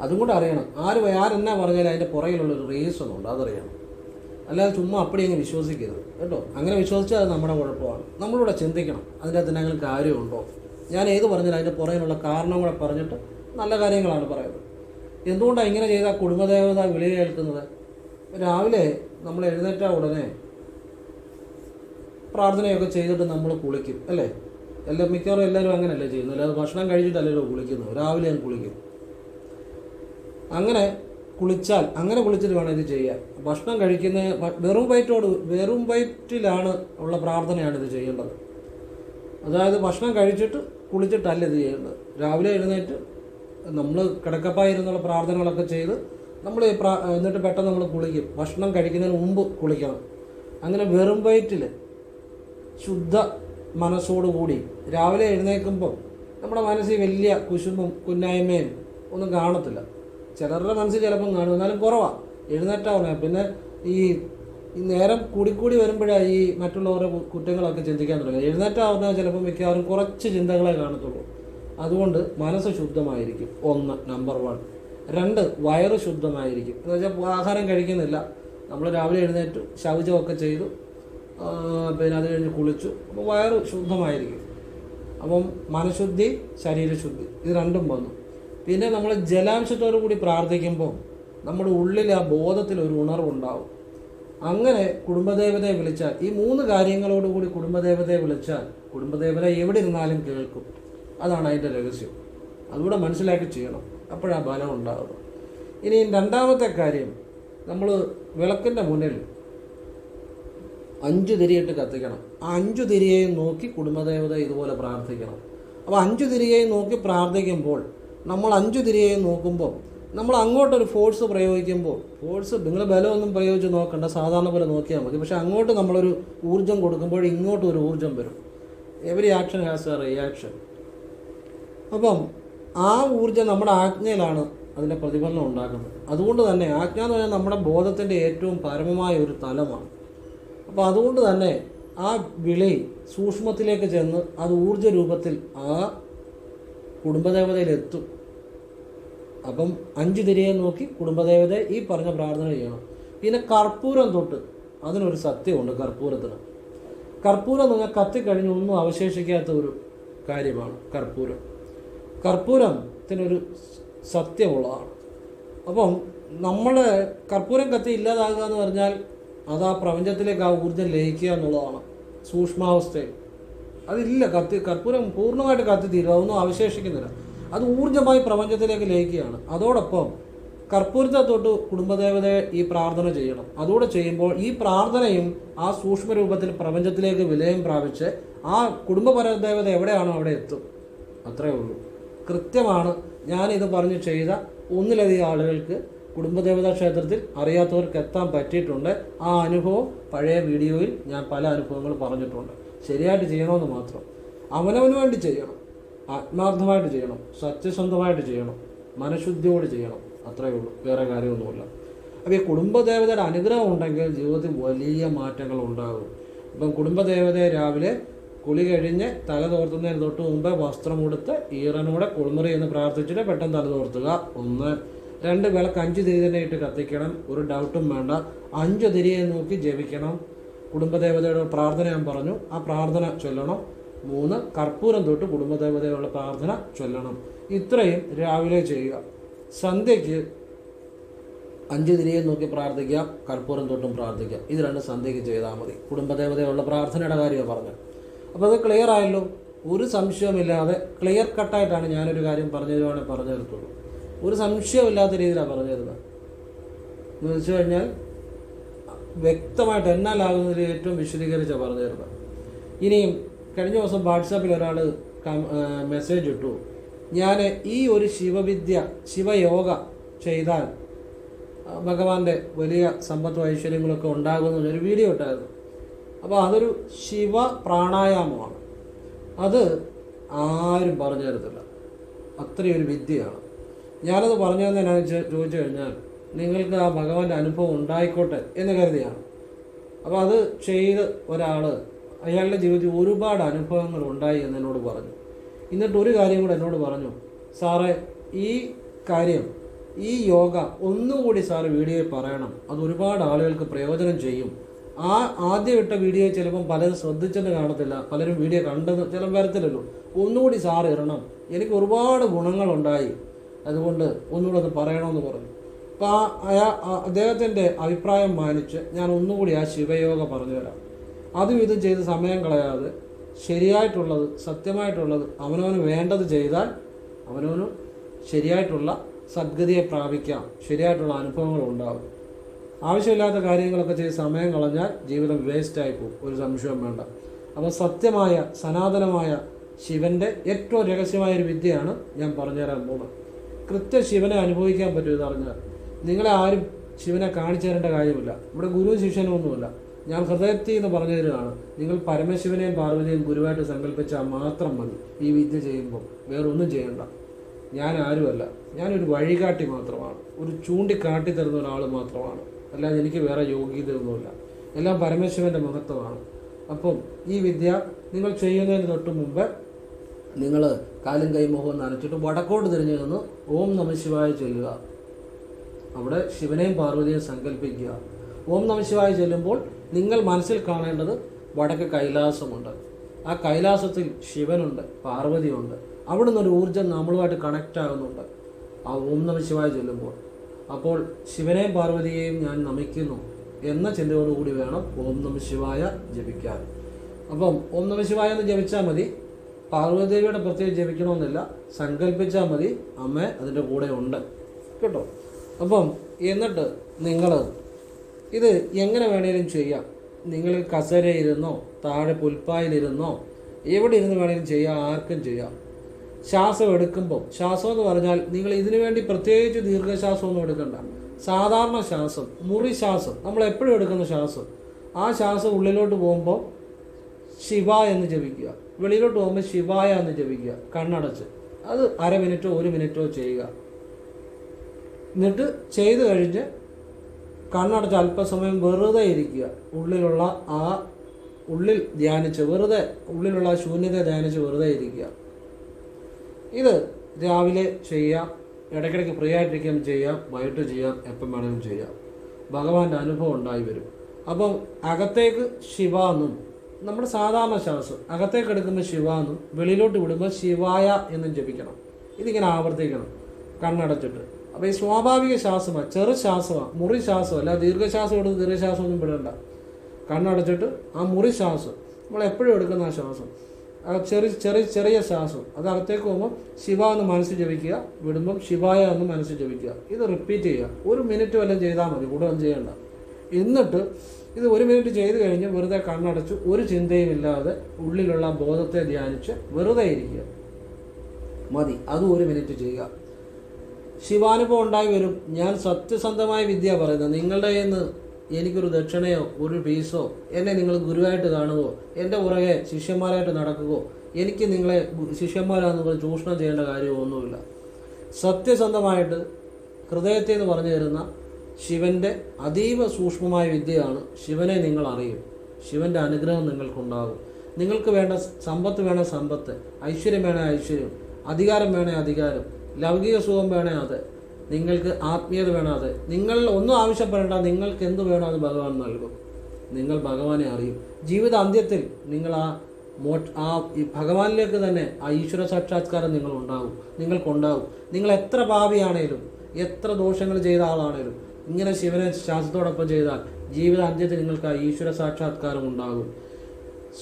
അതും കൂടെ അറിയണം. ആര് ആരെന്നാ പറഞ്ഞാലും അതിന്റെ പുറകിലുള്ളൊരു റീസൺ ഉണ്ട്. അതറിയണം. അല്ലാതെ ചുമ്മാ അപ്പടി അങ്ങ് വിശ്വസിക്കരുത്. കേട്ടോ? അങ്ങനെ വിശ്വസിച്ചാൽ അത് നമ്മുടെ കുഴപ്പമാണ്. നമ്മളിവിടെ ചിന്തിക്കണം. അതിന്റെ അകത്ത് ഞങ്ങൾക്ക് കാര്യമുണ്ടോ? ഞാൻ ഏത് പറഞ്ഞാലും അതിന്റെ പുറകിലുള്ള കാരണം കൂടെ പറഞ്ഞിട്ട് നല്ല കാര്യങ്ങളാണ് പറയുന്നത്. എന്തുകൊണ്ടാണ് ഇങ്ങനെ ചെയ്താൽ കുടുംബദേവത വിളി കേൾക്കുന്നത്? രാവിലെ നമ്മൾ എഴുന്നേറ്റ ഉടനെ പ്രാർത്ഥനയൊക്കെ ചെയ്തിട്ട് നമ്മൾ കുളിക്കും അല്ലേ? എല്ലാ മിക്കവാറും എല്ലാവരും അങ്ങനെയല്ലേ ചെയ്യുന്നത്. അല്ലാതെ ഭക്ഷണം കഴിച്ചിട്ടല്ലല്ലോ കുളിക്കുന്നത്. രാവിലെ ഞാൻ കുളിക്കും. അങ്ങനെ കുളിച്ചാൽ അങ്ങനെ കുളിച്ചിട്ട് വേണം ഇത് ചെയ്യാൻ. ഭക്ഷണം കഴിക്കുന്ന വെറും വയറ്റോട് വെറും വയറ്റിലാണ് ഉള്ള പ്രാർത്ഥനയാണ് ഇത് ചെയ്യേണ്ടത്. അതായത് ഭക്ഷണം കഴിച്ചിട്ട് കുളിച്ചിട്ടല്ല ഇത് ചെയ്യേണ്ടത്. രാവിലെ എഴുന്നേറ്റ് നമ്മൾ കിടക്കപ്പായിരുന്നുള്ള പ്രാർത്ഥനകളൊക്കെ ചെയ്ത് നമ്മൾ എന്നിട്ട് പെട്ടെന്ന് നമ്മൾ കുളിക്കും. ഭക്ഷണം കഴിക്കുന്നതിന് മുമ്പ് കുളിക്കണം. അങ്ങനെ വെറും വയറ്റിൽ ശുദ്ധ മനസ്സോടുകൂടി രാവിലെ എഴുന്നേൽക്കുമ്പോൾ നമ്മുടെ മനസ്സിൽ വലിയ കുശുമ്പും കുന്നായ്മയും ഒന്നും കാണത്തില്ല. ചിലരുടെ മനസ്സിൽ ചിലപ്പം കാണും. എന്നാലും കുറവാണ് എഴുന്നേറ്റാവണേ പിന്നെ ഈ ഈ നേരം കൂടിക്കൂടി വരുമ്പോഴാണ് ഈ മറ്റുള്ളവരുടെ കുറ്റങ്ങളൊക്കെ ചിന്തിക്കാൻ തുടങ്ങുക. എഴുന്നേറ്റാവുന്ന ചിലപ്പോൾ മിക്കവാറും കുറച്ച് ചിന്തകളെ കാണത്തുള്ളൂ. അതുകൊണ്ട് മനസ്സ് ശുദ്ധമായിരിക്കും. ഒന്ന് നമ്പർ വൺ രണ്ട് വയറ് ശുദ്ധമായിരിക്കും. എന്ന് വെച്ചാൽ ആഹാരം കഴിക്കുന്നില്ല. നമ്മൾ രാവിലെ എഴുന്നേറ്റ് ശൗചമൊക്കെ ചെയ്തു പിന്നെ അത് കഴിഞ്ഞ് കുളിച്ചു. അപ്പോൾ വയറ് ശുദ്ധമായിരിക്കും. അപ്പം മനഃശുദ്ധി ശരീരശുദ്ധി. ഇത് രണ്ടും വന്നു. പിന്നെ നമ്മൾ ജലാംശത്തോടു കൂടി പ്രാർത്ഥിക്കുമ്പോൾ നമ്മുടെ ഉള്ളിൽ ആ ബോധത്തിൽ ഒരു ഉണർവുണ്ടാവും. അങ്ങനെ കുടുംബദേവതയെ വിളിച്ചാൽ ഈ മൂന്ന് കാര്യങ്ങളോടുകൂടി കുടുംബദേവതയെ വിളിച്ചാൽ കുടുംബദേവത എവിടെ ഇരുന്നാലും കേൾക്കും. അതാണ് അതിന്റെ രഹസ്യം. അതുകൂടെ മനസ്സിലാക്കി ചെയ്യണം. അപ്പോഴാ ബലം ഉണ്ടാകുന്നത് ഇനി രണ്ടാമത്തെ കാര്യം നമ്മൾ വിളക്കിന്റെ മുന്നിൽ അഞ്ചു തിരിയിട്ട് കത്തിക്കണം. ആ അഞ്ചു തിരിയെയും നോക്കി കുടുംബദേവത ഇതുപോലെ പ്രാർത്ഥിക്കണം. അപ്പോൾ അഞ്ചു തിരിയെയും നോക്കി പ്രാർത്ഥിക്കുമ്പോൾ നമ്മൾ അഞ്ചു തിരിയെയും നോക്കുമ്പോൾ നമ്മൾ അങ്ങോട്ടൊരു ഫോഴ്സ് പ്രയോഗിക്കുമ്പോൾ ഫോഴ്സ് നിങ്ങൾ ബലമൊന്നും പ്രയോഗിച്ച് നോക്കണ്ട സാധാരണ പോലെ നോക്കിയാൽ മതി. പക്ഷേ അങ്ങോട്ട് നമ്മളൊരു ഊർജം കൊടുക്കുമ്പോൾ ഇങ്ങോട്ടും ഒരു ഊർജം വരും. Every action has a reaction അപ്പം ആ ഊർജം നമ്മുടെ ആജ്ഞയിലാണ് അതിന്റെ പ്രതിഫലനം ഉണ്ടാക്കുന്നത്. അതുകൊണ്ട് തന്നെ ആജ്ഞ എന്ന് പറഞ്ഞാൽ നമ്മുടെ ബോധത്തിന്റെ ഏറ്റവും പരമമായ ഒരു തലമാണ്. അപ്പോൾ അതുകൊണ്ട് തന്നെ ആ വിളി സൂക്ഷ്മത്തിലേക്ക് ചെന്ന് അത് ഊർജ രൂപത്തിൽ ആ കുടുംബദേവതയിലെത്തും. അപ്പം അഞ്ച് തിരിയെ നോക്കി കുടുംബദേവതയെ ഈ പറഞ്ഞ പ്രാർത്ഥന ചെയ്യണം. പിന്നെ കർപ്പൂരം തൊട്ട് അതിനൊരു സത്യമുണ്ട് കർപ്പൂരത്തിന്. കർപ്പൂരം നിങ്ങൾ കത്തിക്കഴിഞ്ഞ് ഒന്നും അവശേഷിക്കാത്ത ഒരു കാര്യമാണ് കർപ്പൂരം. കർപ്പൂരത്തിനൊരു സത്യമുള്ളതാണ്. അപ്പം നമ്മൾ കർപ്പൂരം കത്തി ഇല്ലാതാകുക എന്ന് പറഞ്ഞാൽ അത് ആ പ്രപഞ്ചത്തിലേക്ക് ആ ഊർജം ലയിക്കുക എന്നുള്ളതാണ് സൂക്ഷ്മാവസ്ഥയിൽ. അതില്ല കത്തി കർപ്പൂരം പൂർണമായിട്ട് കത്തി തീരുക അതൊന്നും അവശേഷിക്കുന്നില്ല. അത് ഊർജമായി പ്രപഞ്ചത്തിലേക്ക് ലയിക്കുകയാണ്. അതോടൊപ്പം കർപ്പൂരത്തെ തൊട്ട് കുടുംബദേവതയെ ഈ പ്രാർത്ഥന ചെയ്യണം. അതുകൂടെ ചെയ്യുമ്പോൾ ഈ പ്രാർത്ഥനയും ആ സൂക്ഷ്മ രൂപത്തിൽ പ്രപഞ്ചത്തിലേക്ക് വിലയം പ്രാപിച്ച് ആ കുടുംബപരദേവത എവിടെയാണോ അവിടെ എത്തും. അത്രേ ഉള്ളൂ. കൃത്യമാണ് ഞാനിത് പറഞ്ഞ് ചെയ്ത ഒന്നിലധികം ആളുകൾക്ക് കുടുംബദേവതാ ക്ഷേത്രത്തിൽ അറിയാത്തവർക്ക് എത്താൻ പറ്റിയിട്ടുണ്ട്. ആ അനുഭവം പഴയ വീഡിയോയിൽ ഞാൻ പല അനുഭവങ്ങൾ പറഞ്ഞിട്ടുണ്ട്. ശരിയായിട്ട് ചെയ്യണമെന്ന് മാത്രം. അവനവന് വേണ്ടി ചെയ്യണം. ആത്മാർത്ഥമായിട്ട് ചെയ്യണം. സത്യസന്ധമായിട്ട് ചെയ്യണം. മനഃശുദ്ധിയോട് ചെയ്യണം. അത്രയേ ഉള്ളൂ. വേറെ കാര്യമൊന്നുമില്ല. അപ്പോൾ ഈ കുടുംബദേവതയുടെ അനുഗ്രഹം ഉണ്ടെങ്കിൽ ജീവിതത്തിൽ വലിയ മാറ്റങ്ങൾ ഉണ്ടാകും. ഇപ്പം കുടുംബദേവതയെ രാവിലെ കുളി കഴിഞ്ഞ് തല തോർത്തുന്നതിന് തൊട്ട് മുമ്പ് വസ്ത്രം കൊടുത്ത് ഈറനോടെ കുളിമുറി എന്ന് പ്രാർത്ഥിച്ചിട്ട് പെട്ടെന്ന് തല തോർത്തുക. ഒന്ന്. രണ്ട് വിളക്ക് അഞ്ച് തിരി തന്നെ ഇട്ട് കത്തിക്കണം. ഒരു ഡൗട്ടും വേണ്ട. അഞ്ച് തിരിയെ നോക്കി ജപിക്കണം. കുടുംബദേവതയുടെ പ്രാർത്ഥന ഞാൻ പറഞ്ഞു. ആ പ്രാർത്ഥന ചൊല്ലണം. മൂന്ന് കർപ്പൂരം തൊട്ട് കുടുംബദേവതയുള്ള പ്രാർത്ഥന ചൊല്ലണം. ഇത്രയും രാവിലെ ചെയ്യുക. സന്ധ്യയ്ക്ക് അഞ്ച് തിരിയെ നോക്കി പ്രാർത്ഥിക്കുക കർപ്പൂരം തൊട്ടും പ്രാർത്ഥിക്കുക. ഇത് രണ്ട് സന്ധ്യയ്ക്ക് ചെയ്താൽ മതി. കുടുംബദേവതയുള്ള പ്രാർത്ഥനയുടെ കാര്യമാണ് പറഞ്ഞത്. അപ്പോൾ അത് ക്ലിയർ ആയല്ലോ? ഒരു സംശയമില്ലാതെ ക്ലിയർ കട്ടായിട്ടാണ് ഞാനൊരു കാര്യം പറഞ്ഞു തരുവാണെങ്കിൽ പറഞ്ഞു തരത്തുള്ളൂ ഒരു സംശയമില്ലാത്ത രീതിയിലാണ് പറഞ്ഞു തരുന്നത് എന്ന് വെച്ച് കഴിഞ്ഞാൽ വ്യക്തമായിട്ട് എന്നാലാകുന്നതിൽ ഏറ്റവും വിശദീകരിച്ച പറഞ്ഞു തരുന്നത് ഇനിയും കഴിഞ്ഞ ദിവസം വാട്സാപ്പിൽ ഒരാൾ മെസ്സേജ് ഇട്ടു. ഞാൻ ഈ ഒരു ശിവവിദ്യ ശിവയോഗ ചെയ്താൽ ഭഗവാന്റെ വലിയ സമ്പത്തും ഐശ്വര്യങ്ങളൊക്കെ ഉണ്ടാകുന്ന ഒരു വീഡിയോ ഇട്ടായിരുന്നു. അപ്പോൾ അതൊരു ശിവ പ്രാണായാമമാണ്. അത് ആരും പറഞ്ഞു തരത്തില്ല അത്രയൊരു വിദ്യയാണ്. ഞാനത് പറഞ്ഞു തന്നെ ചോദിച്ചു കഴിഞ്ഞാൽ നിങ്ങൾക്ക് ആ ഭഗവാന്റെ അനുഭവം ഉണ്ടായിക്കോട്ടെ എന്ന് കരുതിയാണ്. അപ്പോൾ അത് ചെയ്ത് ഒരാൾ അയാളുടെ ജീവിതത്തിൽ ഒരുപാട് അനുഭവങ്ങൾ ഉണ്ടായി എന്ന് എന്നോട് പറഞ്ഞു. എന്നിട്ട് ഒരു കാര്യം കൂടെ എന്നോട് പറഞ്ഞു. സാറേ ഈ കാര്യം ഈ യോഗ ഒന്നുകൂടി സാറ് വീഡിയോയിൽ പറയണം. അത് ഒരുപാട് ആളുകൾക്ക് പ്രയോജനം ചെയ്യും. ആ ആദ്യം ഇട്ട വീഡിയോ ചിലപ്പം പലരും ശ്രദ്ധിച്ചെന്ന് കാണത്തില്ല. പലരും വീഡിയോ കണ്ടെന്ന് ചില വരത്തില്ലല്ലോ. ഒന്നുകൂടി സാറ് ഇടണം. എനിക്ക് ഒരുപാട് ഗുണങ്ങളുണ്ടായി. അതുകൊണ്ട് ഒന്നുകൂടെ അത് പറയണമെന്ന് പറഞ്ഞു. അപ്പോൾ ആ അദ്ദേഹത്തിന്റെ അഭിപ്രായം മാനിച്ച് ഞാൻ ഒന്നുകൂടി ആ ശിവയോഗ പറഞ്ഞുതരാം. അതും ഇതും ചെയ്ത് സമയം കളയാതെ ശരിയായിട്ടുള്ളത് സത്യമായിട്ടുള്ളത് അവനവന് വേണ്ടത് ചെയ്താൽ അവനവന് ശരിയായിട്ടുള്ള സദ്ഗതിയെ പ്രാപിക്കാം. ശരിയായിട്ടുള്ള അനുഭവങ്ങൾ ഉണ്ടാകും ആവശ്യമില്ലാത്ത കാര്യങ്ങളൊക്കെ ചെയ്ത് സമയം കളഞ്ഞാൽ ജീവിതം വേസ്റ്റായി പോകും. ഒരു സംശയവും വേണ്ട. അപ്പോൾ സത്യമായ സനാതനമായ ശിവന്റെ ഏറ്റവും രഹസ്യമായ ഒരു വിദ്യയാണ് ഞാൻ പറഞ്ഞുതരാൻ പോകുന്നത്. കൃത്യ ശിവനെ അനുഭവിക്കാൻ പറ്റുമെന്ന് അറിഞ്ഞാൽ നിങ്ങളെ ആരും ശിവനെ കാണിച്ചു തരേണ്ട കാര്യമില്ല. ഇവിടെ ഗുരു ശിഷ്യനും ഒന്നുമില്ല ഞാൻ ഹൃദയത്തിൽ എന്ന് പറഞ്ഞതിനാണ് നിങ്ങൾ പരമശിവനെയും പാർവതിയെയും ഗുരുവായിട്ട് സങ്കല്പിച്ചാൽ മാത്രം മതി ഈ വിദ്യ ചെയ്യുമ്പോൾ. വേറൊന്നും ചെയ്യണ്ട. ഞാൻ ആരുമല്ല. ഞാനൊരു വഴികാട്ടി മാത്രമാണ്. ഒരു ചൂണ്ടിക്കാട്ടി തരുന്ന ഒരാൾ മാത്രമാണ്. അല്ലാതെ എനിക്ക് വേറെ യോഗ്യതയൊന്നുമില്ല. എല്ലാം പരമേശ്വരന്റെ മഹത്വമാണ്. അപ്പം ഈ വിദ്യ നിങ്ങൾ ചെയ്യുന്നതിന് തൊട്ട് മുമ്പ് നിങ്ങൾ കാലും കൈമുഖവും നനച്ചിട്ട് വടക്കോട്ട് തിരിഞ്ഞു നിന്ന് ഓം നമ ശിവായ ചൊല്ലുക അവിടെ ശിവനെയും പാർവതിയെയും സങ്കല്പിക്കുക. ഓം നമ ചെല്ലുമ്പോൾ നിങ്ങൾ മനസ്സിൽ കാണേണ്ടത് വടക്ക് കൈലാസമുണ്ട്. ആ കൈലാസത്തിൽ ശിവനുണ്ട് പാർവതിയുണ്ട്. അവിടെ നിന്നൊരു ഊർജം നമ്മളുമായിട്ട് കണക്റ്റ് ആകുന്നുണ്ട്. ആ ഓം നമ ചെല്ലുമ്പോൾ ചൊല്ലുമ്പോൾ. അപ്പോൾ ശിവനെയും പാർവതിയെയും ഞാൻ നമിക്കുന്നു എന്ന ചിന്തയോടുകൂടി വേണം ഓം നമ ശിവായ ജപിക്കാൻ. അപ്പം ഓം നമ ശിവായ എന്ന് ജപിച്ചാൽ മതി. പാർവതിദേവിയുടെ പ്രത്യേകം ജപിക്കണമെന്നില്ല. സങ്കല്പിച്ചാൽ മതി. അമ്മ അതിന്റെ കൂടെ ഉണ്ട്. കേട്ടോ? അപ്പം എന്നിട്ട് നിങ്ങൾ ഇത് എങ്ങനെ വേണേലും ചെയ്യാം. നിങ്ങൾ കസരയിരുന്നോ താഴെ പുൽപ്പായിലിരുന്നോ എവിടെ ഇരുന്ന് വേണേലും ചെയ്യാം ആർക്കും ചെയ്യാം. ശ്വാസം എടുക്കുമ്പോൾ ശ്വാസം എന്ന് പറഞ്ഞാൽ നിങ്ങൾ ഇതിനു വേണ്ടി പ്രത്യേകിച്ച് ദീർഘശ്വാസമൊന്നും എടുക്കണ്ട. സാധാരണ ശ്വാസം മുറി ശ്വാസം നമ്മൾ എപ്പോഴും എടുക്കുന്ന ശ്വാസം. ആ ശ്വാസം ഉള്ളിലോട്ട് പോകുമ്പോൾ ശിവ എന്ന് ജപിക്കുക. വെളിയിലോട്ട് പോകുമ്പോൾ ശിവായ എന്ന് ജപിക്കുക. കണ്ണടച്ച്. അത് അര മിനിറ്റോ ഒരു മിനിറ്റോ ചെയ്യുക. എന്നിട്ട് ചെയ്തു കഴിഞ്ഞ് കണ്ണടച്ച് അല്പസമയം വെറുതെ ഇരിക്കുക. ഉള്ളിലുള്ള ആ ഉള്ളിൽ ധ്യാനിച്ച് വെറുതെ ഉള്ളിലുള്ള ശൂന്യത ധ്യാനിച്ച് വെറുതെ ഇരിക്കുക. ഇത് രാവിലെ ചെയ്യാം ഇടയ്ക്കിടയ്ക്ക് ഫ്രീ ആയിട്ടിരിക്കാം ചെയ്യാം വൈകിട്ട് ചെയ്യാം എപ്പം വേണമെങ്കിലും ചെയ്യാം. ഭഗവാന്റെ അനുഭവം ഉണ്ടായി വരും. അപ്പം അകത്തേക്ക് ശിവ എന്നും നമ്മുടെ സാധാരണ ശ്വാസം അകത്തേക്ക് എടുക്കുമ്പോൾ ശിവ എന്നും വെളിയിലോട്ട് വിടുമ്പോൾ ശിവായ എന്നും ജപിക്കണം. ഇതിങ്ങനെ ആവർത്തിക്കണം കണ്ണടച്ചിട്ട്. അപ്പോൾ ഈ സ്വാഭാവിക ശ്വാസമാണ് ചെറു ശ്വാസമാണ് മുറി ശ്വാസം അല്ല ദീർഘശ്വാസം എടുത്ത് ദീർഘശ്വാസം ഒന്നും വിടണ്ട. കണ്ണടച്ചിട്ട് ആ മുറി ശ്വാസം നമ്മൾ എപ്പോഴും എടുക്കുന്ന ആ ശ്വാസം. ആ ചെറിയ ചെറിയ ചെറിയ ശ്വാസം അത് അകത്തേക്ക് പോകുമ്പോൾ ശിവ എന്ന് മനസ്സിൽ ജപിക്കുക വിടുമ്പം ശിവായ എന്ന് മനസ്സിൽ ജപിക്കുക. ഇത് റിപ്പീറ്റ് ചെയ്യുക. ഒരു മിനിറ്റ് വല്ലതും ചെയ്താൽ മതി കൂടുതലൊന്നും ചെയ്യണ്ട. എന്നിട്ട് ഇത് ഒരു മിനിറ്റ് ചെയ്ത് കഴിഞ്ഞ് വെറുതെ കണ്ണടച്ച് ഒരു ചിന്തയും ഇല്ലാതെ ഉള്ളിലുള്ള ബോധത്തെ ധ്യാനിച്ച് വെറുതെ ഇരിക്കുക. മതി അതും ഒരു മിനിറ്റ് ചെയ്യുക. ശിവാനുഭവം ഉണ്ടായി വരും. ഞാൻ സത്യസന്ധമായ വിദ്യ പറയുന്നത്. നിങ്ങളുടെ കയ്യിൽ നിന്ന് എനിക്കൊരു ദക്ഷിണയോ ഒരു ഫീസോ എന്നെ നിങ്ങൾ ഗുരുവായിട്ട് കാണുകയോ എന്റെ പുറകെ ശിഷ്യന്മാരായിട്ട് നടക്കുകയോ എനിക്ക് നിങ്ങളെ ശിഷ്യന്മാരാണെന്ന് പറഞ്ഞ് ചൂഷണം ചെയ്യേണ്ട കാര്യമൊന്നുമില്ല സത്യസന്ധമായിട്ട് ഹൃദയത്തെ എന്ന് പറഞ്ഞു തരുന്ന ശിവന്റെ അതീവ സൂക്ഷ്മമായ വിദ്യയാണ് ശിവനെ നിങ്ങൾ അറിയും. ശിവന്റെ അനുഗ്രഹം നിങ്ങൾക്കുണ്ടാകും. നിങ്ങൾക്ക് വേണ്ട സമ്പത്ത് വേണേ സമ്പത്ത് ഐശ്വര്യം വേണേ ഐശ്വര്യം അധികാരം വേണേ അധികാരം ലൗകിക സുഖം വേണേ അത്. നിങ്ങൾക്ക് ആത്മീയത വേണം അത്. നിങ്ങൾ ഒന്നും ആവശ്യപ്പെടേണ്ട. നിങ്ങൾക്ക് എന്ത് വേണോ അത് ഭഗവാൻ നൽകും. നിങ്ങൾ ഭഗവാനെ അറിയും. ജീവിത അന്ത്യത്തിൽ നിങ്ങൾ ആ മോ ആ ഭഗവാനിലേക്ക് തന്നെ ആ ഈശ്വര സാക്ഷാത്കാരം നിങ്ങൾ ഉണ്ടാകും നിങ്ങൾക്കുണ്ടാകും നിങ്ങൾ എത്ര പാപിയാണേലും എത്ര ദോഷങ്ങൾ ചെയ്ത ആളാണേലും ഇങ്ങനെ ശിവനെ ശാസ്ത്രത്തോടൊപ്പം ചെയ്താൽ ജീവിത അന്ത്യത്തിൽ നിങ്ങൾക്ക് ആ ഈശ്വര സാക്ഷാത്കാരം ഉണ്ടാകും.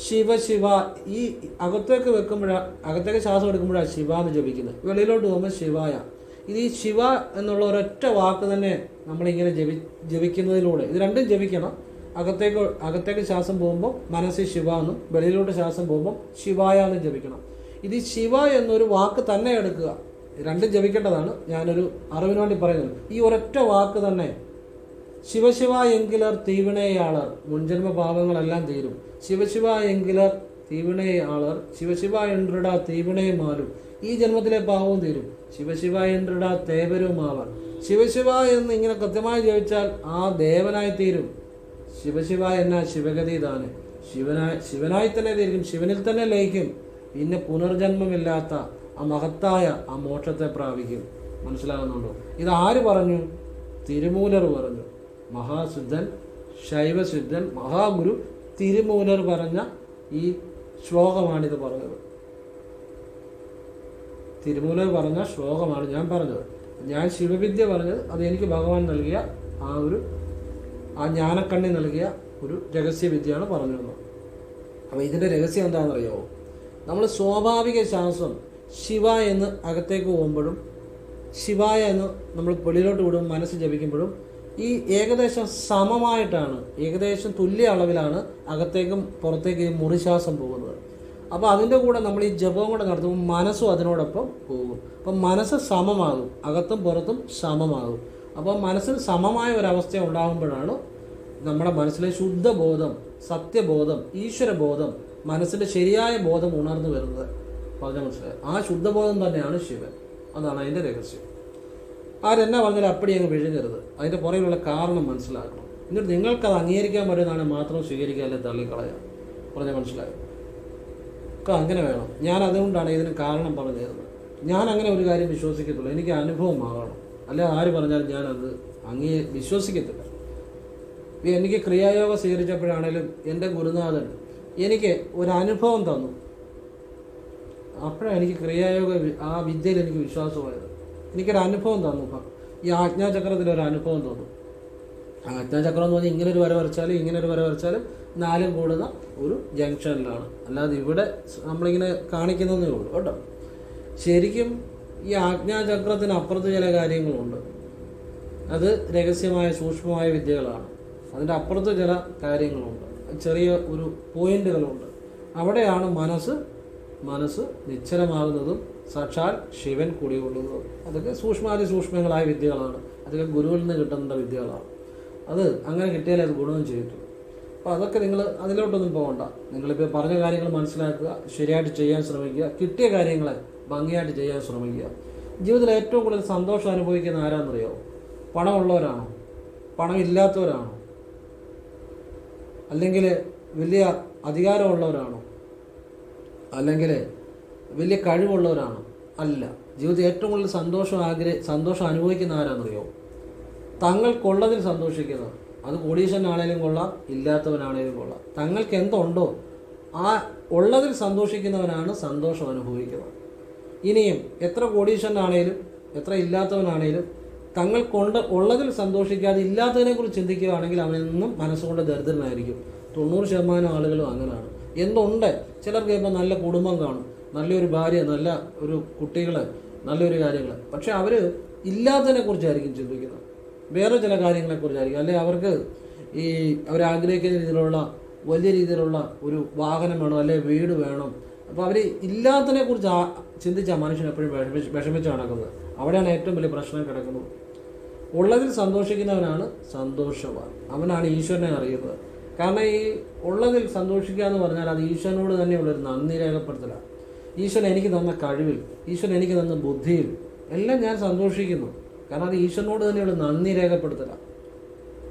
ശിവ ശിവ. ഈ അകത്തേക്ക് വെക്കുമ്പോഴാണ് അകത്തേക്ക് ശ്വാസം എടുക്കുമ്പോഴാണ് ശിവ എന്ന് ജപിക്കുന്നത് വെളിയിലോട്ട് പോകുമ്പോൾ ശിവായ. ഇത് ഈ ശിവ എന്നുള്ള ഒരൊറ്റ വാക്ക് തന്നെ നമ്മളിങ്ങനെ ജപി ജപിക്കുന്നതിലൂടെ. ഇത് രണ്ടും ജപിക്കണം. അകത്തേക്ക് അകത്തേക്ക് ശ്വാസം പോകുമ്പോൾ മനസ്സിൽ ശിവ എന്നും വെളിയിലോട്ട് ശ്വാസം പോകുമ്പോൾ ശിവായ എന്നും ജപിക്കണം. ഇത് ശിവ എന്നൊരു വാക്ക് തന്നെ എടുക്കുക. രണ്ടും ജപിക്കേണ്ടതാണ്. ഞാനൊരു അറിവിന് വേണ്ടി പറയുന്നത് ഈ ഒരൊറ്റ വാക്ക് തന്നെ ശിവശിവ എങ്കിലർ തീവിണയാളർ. മുൻജന്മ പാപങ്ങളെല്ലാം തീരും. ശിവശിവ എങ്കിലർ തീവിണയാളർ. ശിവശിവ എൻട്രിട തീവിണയുമാലും ഈ ജന്മത്തിലെ പാവവും തീരും. ശിവശിവ എൻട്രടാ തേവരുമാവർ. ശിവശിവ എന്ന് ഇങ്ങനെ കൃത്യമായി ജപിച്ചാൽ ആ ദേവനായി തീരും. ശിവശിവ എന്ന ശിവഗതി താന് ശിവനായി ശിവനായി തന്നെ തീരും ശിവനിൽ തന്നെ ലയിക്കും. പിന്നെ പുനർജന്മമില്ലാത്ത ആ മഹത്തായ ആ മോക്ഷത്തെ പ്രാപിക്കും. മനസ്സിലാകുന്നുണ്ടോ? ഇത് ആര് പറഞ്ഞു? തിരുമൂലർ പറഞ്ഞു. മഹാസിദ്ധൻ ശൈവസിദ്ധൻ മഹാഗുരു തിരുമൂലർ പറഞ്ഞ ഈ ശ്ലോകമാണിത് പറഞ്ഞത്. തിരുമൂലർ പറഞ്ഞ ശ്ലോകമാണ് ഞാൻ പറഞ്ഞത്. ഞാൻ ശിവവിദ്യ പറഞ്ഞത് അത് എനിക്ക് ഭഗവാൻ നൽകിയ ആ ഒരു ആ ജ്ഞാനക്കണ്ണി നൽകിയ ഒരു രഹസ്യവിദ്യയാണ് വിദ്യയാണ് തന്നത് അപ്പോൾ ഇതിന്റെ രഹസ്യം എന്താണെന്നറിയാമോ നമ്മൾ സ്വാഭാവിക ശ്വാസം ശിവ എന്ന് അകത്തേക്ക് പോകുമ്പോഴും ശിവായ എന്ന് നമ്മൾ വെളിയിലോട്ട് വിടും മനസ്സ് ജപിക്കുമ്പോഴും ഈ ഏകദേശം സമമായിട്ടാണ് ഏകദേശം തുല്യ അളവിലാണ് അകത്തേക്കും പുറത്തേക്കും മുറിശ്വാസം പോകുന്നത്. അപ്പോൾ അതിന്റെ കൂടെ നമ്മൾ ഈ ജപവും കൂടെ നടത്തുമ്പോൾ മനസ്സും അതിനോടൊപ്പം പോകും. അപ്പം മനസ്സ് സമമാകും അകത്തും പുറത്തും സമമാകും. അപ്പോൾ മനസ്സിന് സമമായ ഒരവസ്ഥ ഉണ്ടാകുമ്പോഴാണ് നമ്മുടെ മനസ്സിലെ ശുദ്ധബോധം സത്യബോധം ഈശ്വരബോധം മനസ്സിന്റെ ശരിയായ ബോധം ഉണർന്നു വരുന്നത്. പറഞ്ഞ മനസ്സിലായി ആ ശുദ്ധബോധം തന്നെയാണ് ശിവൻ. അതാണ് അതിന്റെ രഹസ്യം. ആരെന്നാ പറഞ്ഞാലും അപ്പടി അങ്ങ് വിഴുങ്ങരുത്. അതിന്റെ പുറകിലുള്ള കാരണം മനസ്സിലാക്കണം. എന്നിട്ട് നിങ്ങൾക്കത് അംഗീകരിക്കാൻ പറ്റുന്നതാണ് മാത്രം സ്വീകരിക്കുക അല്ലെങ്കിൽ തള്ളിക്കളയാം പറഞ്ഞ മനസ്സിലാകും ഒക്കെ അങ്ങനെ വേണം. ഞാൻ അതുകൊണ്ടാണ് ഇതിന് കാരണം പറഞ്ഞു തരുന്നത് ഞാൻ അങ്ങനെ ഒരു കാര്യം വിശ്വസിക്കത്തുള്ളൂ എനിക്ക് അനുഭവം ആകണം അല്ലെ ആര് പറഞ്ഞാലും ഞാനത് അങ്ങേ വിശ്വസിക്കത്തില്ല. എനിക്ക് ക്രിയായോഗ സ്വീകരിച്ചപ്പോഴാണേലും എന്റെ ഗുരുനാഥൻ എനിക്ക് ഒരു അനുഭവം തന്നു. അപ്പോഴാണ് എനിക്ക് ക്രിയായോഗ ആ വിദ്യയിൽ എനിക്ക് വിശ്വാസമായത്. എനിക്കൊരു അനുഭവം തന്നു ഇപ്പം. ഈ ആജ്ഞാചക്രത്തിൽ ഒരു അനുഭവം തോന്നും. ആജ്ഞാചക്രം എന്ന് പറഞ്ഞാൽ ഇങ്ങനെ ഒരു വര വരച്ചാലും ഇങ്ങനെ ഒരു വര വരച്ചാലും നാലും കൂടുന്ന ഒരു ജംഗ്ഷനിലാണ്. അല്ലാതെ ഇവിടെ നമ്മളിങ്ങനെ കാണിക്കുന്നതേ ഉള്ളൂ. കേട്ടോ. ശരിക്കും ഈ ആജ്ഞാചക്രത്തിന് അപ്പുറത്ത് ചില കാര്യങ്ങളുണ്ട്. അത് രഹസ്യമായ സൂക്ഷ്മമായ വിദ്യകളാണ്. അതിന്റെ അപ്പുറത്ത് ചില കാര്യങ്ങളുണ്ട്. ചെറിയ ഒരു പോയിന്റുകളുണ്ട്. അവിടെയാണ് മനസ്സ് മനസ്സ് നിശ്ചലമാകുന്നതും സാക്ഷാൽ ശിവൻ കൂടിയുള്ളത്. അതൊക്കെ സൂക്ഷ്മാതി സൂക്ഷ്മങ്ങളായ വിദ്യകളാണ്. അതൊക്കെ ഗുരുവിൽ നിന്ന് കിട്ടുന്ന വിദ്യകളാണ്. അത് അങ്ങനെ കിട്ടിയാലേ അത് ഗുണവും ചെയ്യത്തുള്ളൂ. അപ്പോൾ അതൊക്കെ നിങ്ങൾ അതിലോട്ടൊന്നും പോകണ്ട. നിങ്ങളിപ്പോൾ പറഞ്ഞ കാര്യങ്ങൾ മനസ്സിലാക്കുക ശരിയായിട്ട് ചെയ്യാൻ ശ്രമിക്കുക കിട്ടിയ കാര്യങ്ങളെ ഭംഗിയായിട്ട് ചെയ്യാൻ ശ്രമിക്കുക. ജീവിതത്തിൽ ഏറ്റവും കൂടുതൽ സന്തോഷം അനുഭവിക്കുന്ന ആരാണെന്നറിയോ പണമുള്ളവരാണോ? പണമില്ലാത്തവരാണോ? അല്ലെങ്കിൽ വലിയ അധികാരമുള്ളവരാണോ? അല്ലെങ്കിൽ വലിയ കഴിവുള്ളവരാണ്. അല്ല ജീവിതത്തിൽ ഏറ്റവും കൂടുതൽ സന്തോഷം ആഗ്രഹ സന്തോഷം അനുഭവിക്കുന്ന ആരാണെന്നറിയോ തങ്ങൾക്കുള്ളതിൽ സന്തോഷിക്കുന്നത് അത് കോടീശ്വരനാണേലും കൊള്ളാം ഇല്ലാത്തവനാണേലും കൊള്ളാം. തങ്ങൾക്ക് എന്തുണ്ടോ ആ ഉള്ളതിൽ സന്തോഷിക്കുന്നവനാണ് സന്തോഷം അനുഭവിക്കുന്നത്. ഇനിയും എത്ര കോടീശ്വരനാണേലും എത്ര ഇല്ലാത്തവനാണേലും തങ്ങൾ കൊണ്ട് ഉള്ളതിൽ സന്തോഷിക്കാതെ ഇല്ലാത്തതിനെക്കുറിച്ച് ചിന്തിക്കുകയാണെങ്കിൽ അവനെന്നും മനസ്സുകൊണ്ട് ദരിദ്രനായിരിക്കും. തൊണ്ണൂറ് ശതമാനം ആളുകളും അങ്ങനെയാണ്. എന്തുണ്ട്? ചിലർക്ക് ഇപ്പോൾ നല്ല കുടുംബം കാണും. നല്ലൊരു ഭാര്യ നല്ല ഒരു കുട്ടികൾ നല്ലൊരു കാര്യങ്ങൾ പക്ഷെ അവർ ഇല്ലാത്തതിനെ കുറിച്ചായിരിക്കും ചിന്തിക്കുന്നത്. വേറെ ചില കാര്യങ്ങളെക്കുറിച്ചായിരിക്കും അല്ലെങ്കിൽ അവർക്ക് ഈ അവരാഗ്രഹിക്കുന്ന രീതിയിലുള്ള വലിയ രീതിയിലുള്ള ഒരു വാഹനം വേണം അല്ലെങ്കിൽ വീട് വേണം. അപ്പോൾ അവർ ഇല്ലാത്തതിനെ കുറിച്ച് ചിന്തിച്ചാൽ മനുഷ്യൻ എപ്പോഴും വിഷമിച്ച് വിഷമിച്ച് നടക്കുന്നത്. അവിടെയാണ് ഏറ്റവും വലിയ പ്രശ്നം കിടക്കുന്നത്. ഉള്ളതിൽ സന്തോഷിക്കുന്നവനാണ് സന്തോഷവാൻ. അവനാണ് ഈശ്വരനെ അറിയുന്നത്. കാരണം ഈ ഉള്ളതിൽ സന്തോഷിക്കുക എന്ന് പറഞ്ഞാൽ അത് ഈശ്വരനോട് തന്നെയുള്ളൊരു നന്ദി രേഖപ്പെടുത്തലാണ്. ഈശ്വരൻ എനിക്ക് തന്ന കഴിവിൽ ഈശ്വരൻ എനിക്ക് തന്ന ബുദ്ധിയിൽ എല്ലാം ഞാൻ സന്തോഷിക്കുന്നു. കാരണം അത് ഈശ്വരനോട് തന്നെയുള്ള നന്ദി രേഖപ്പെടുത്തുക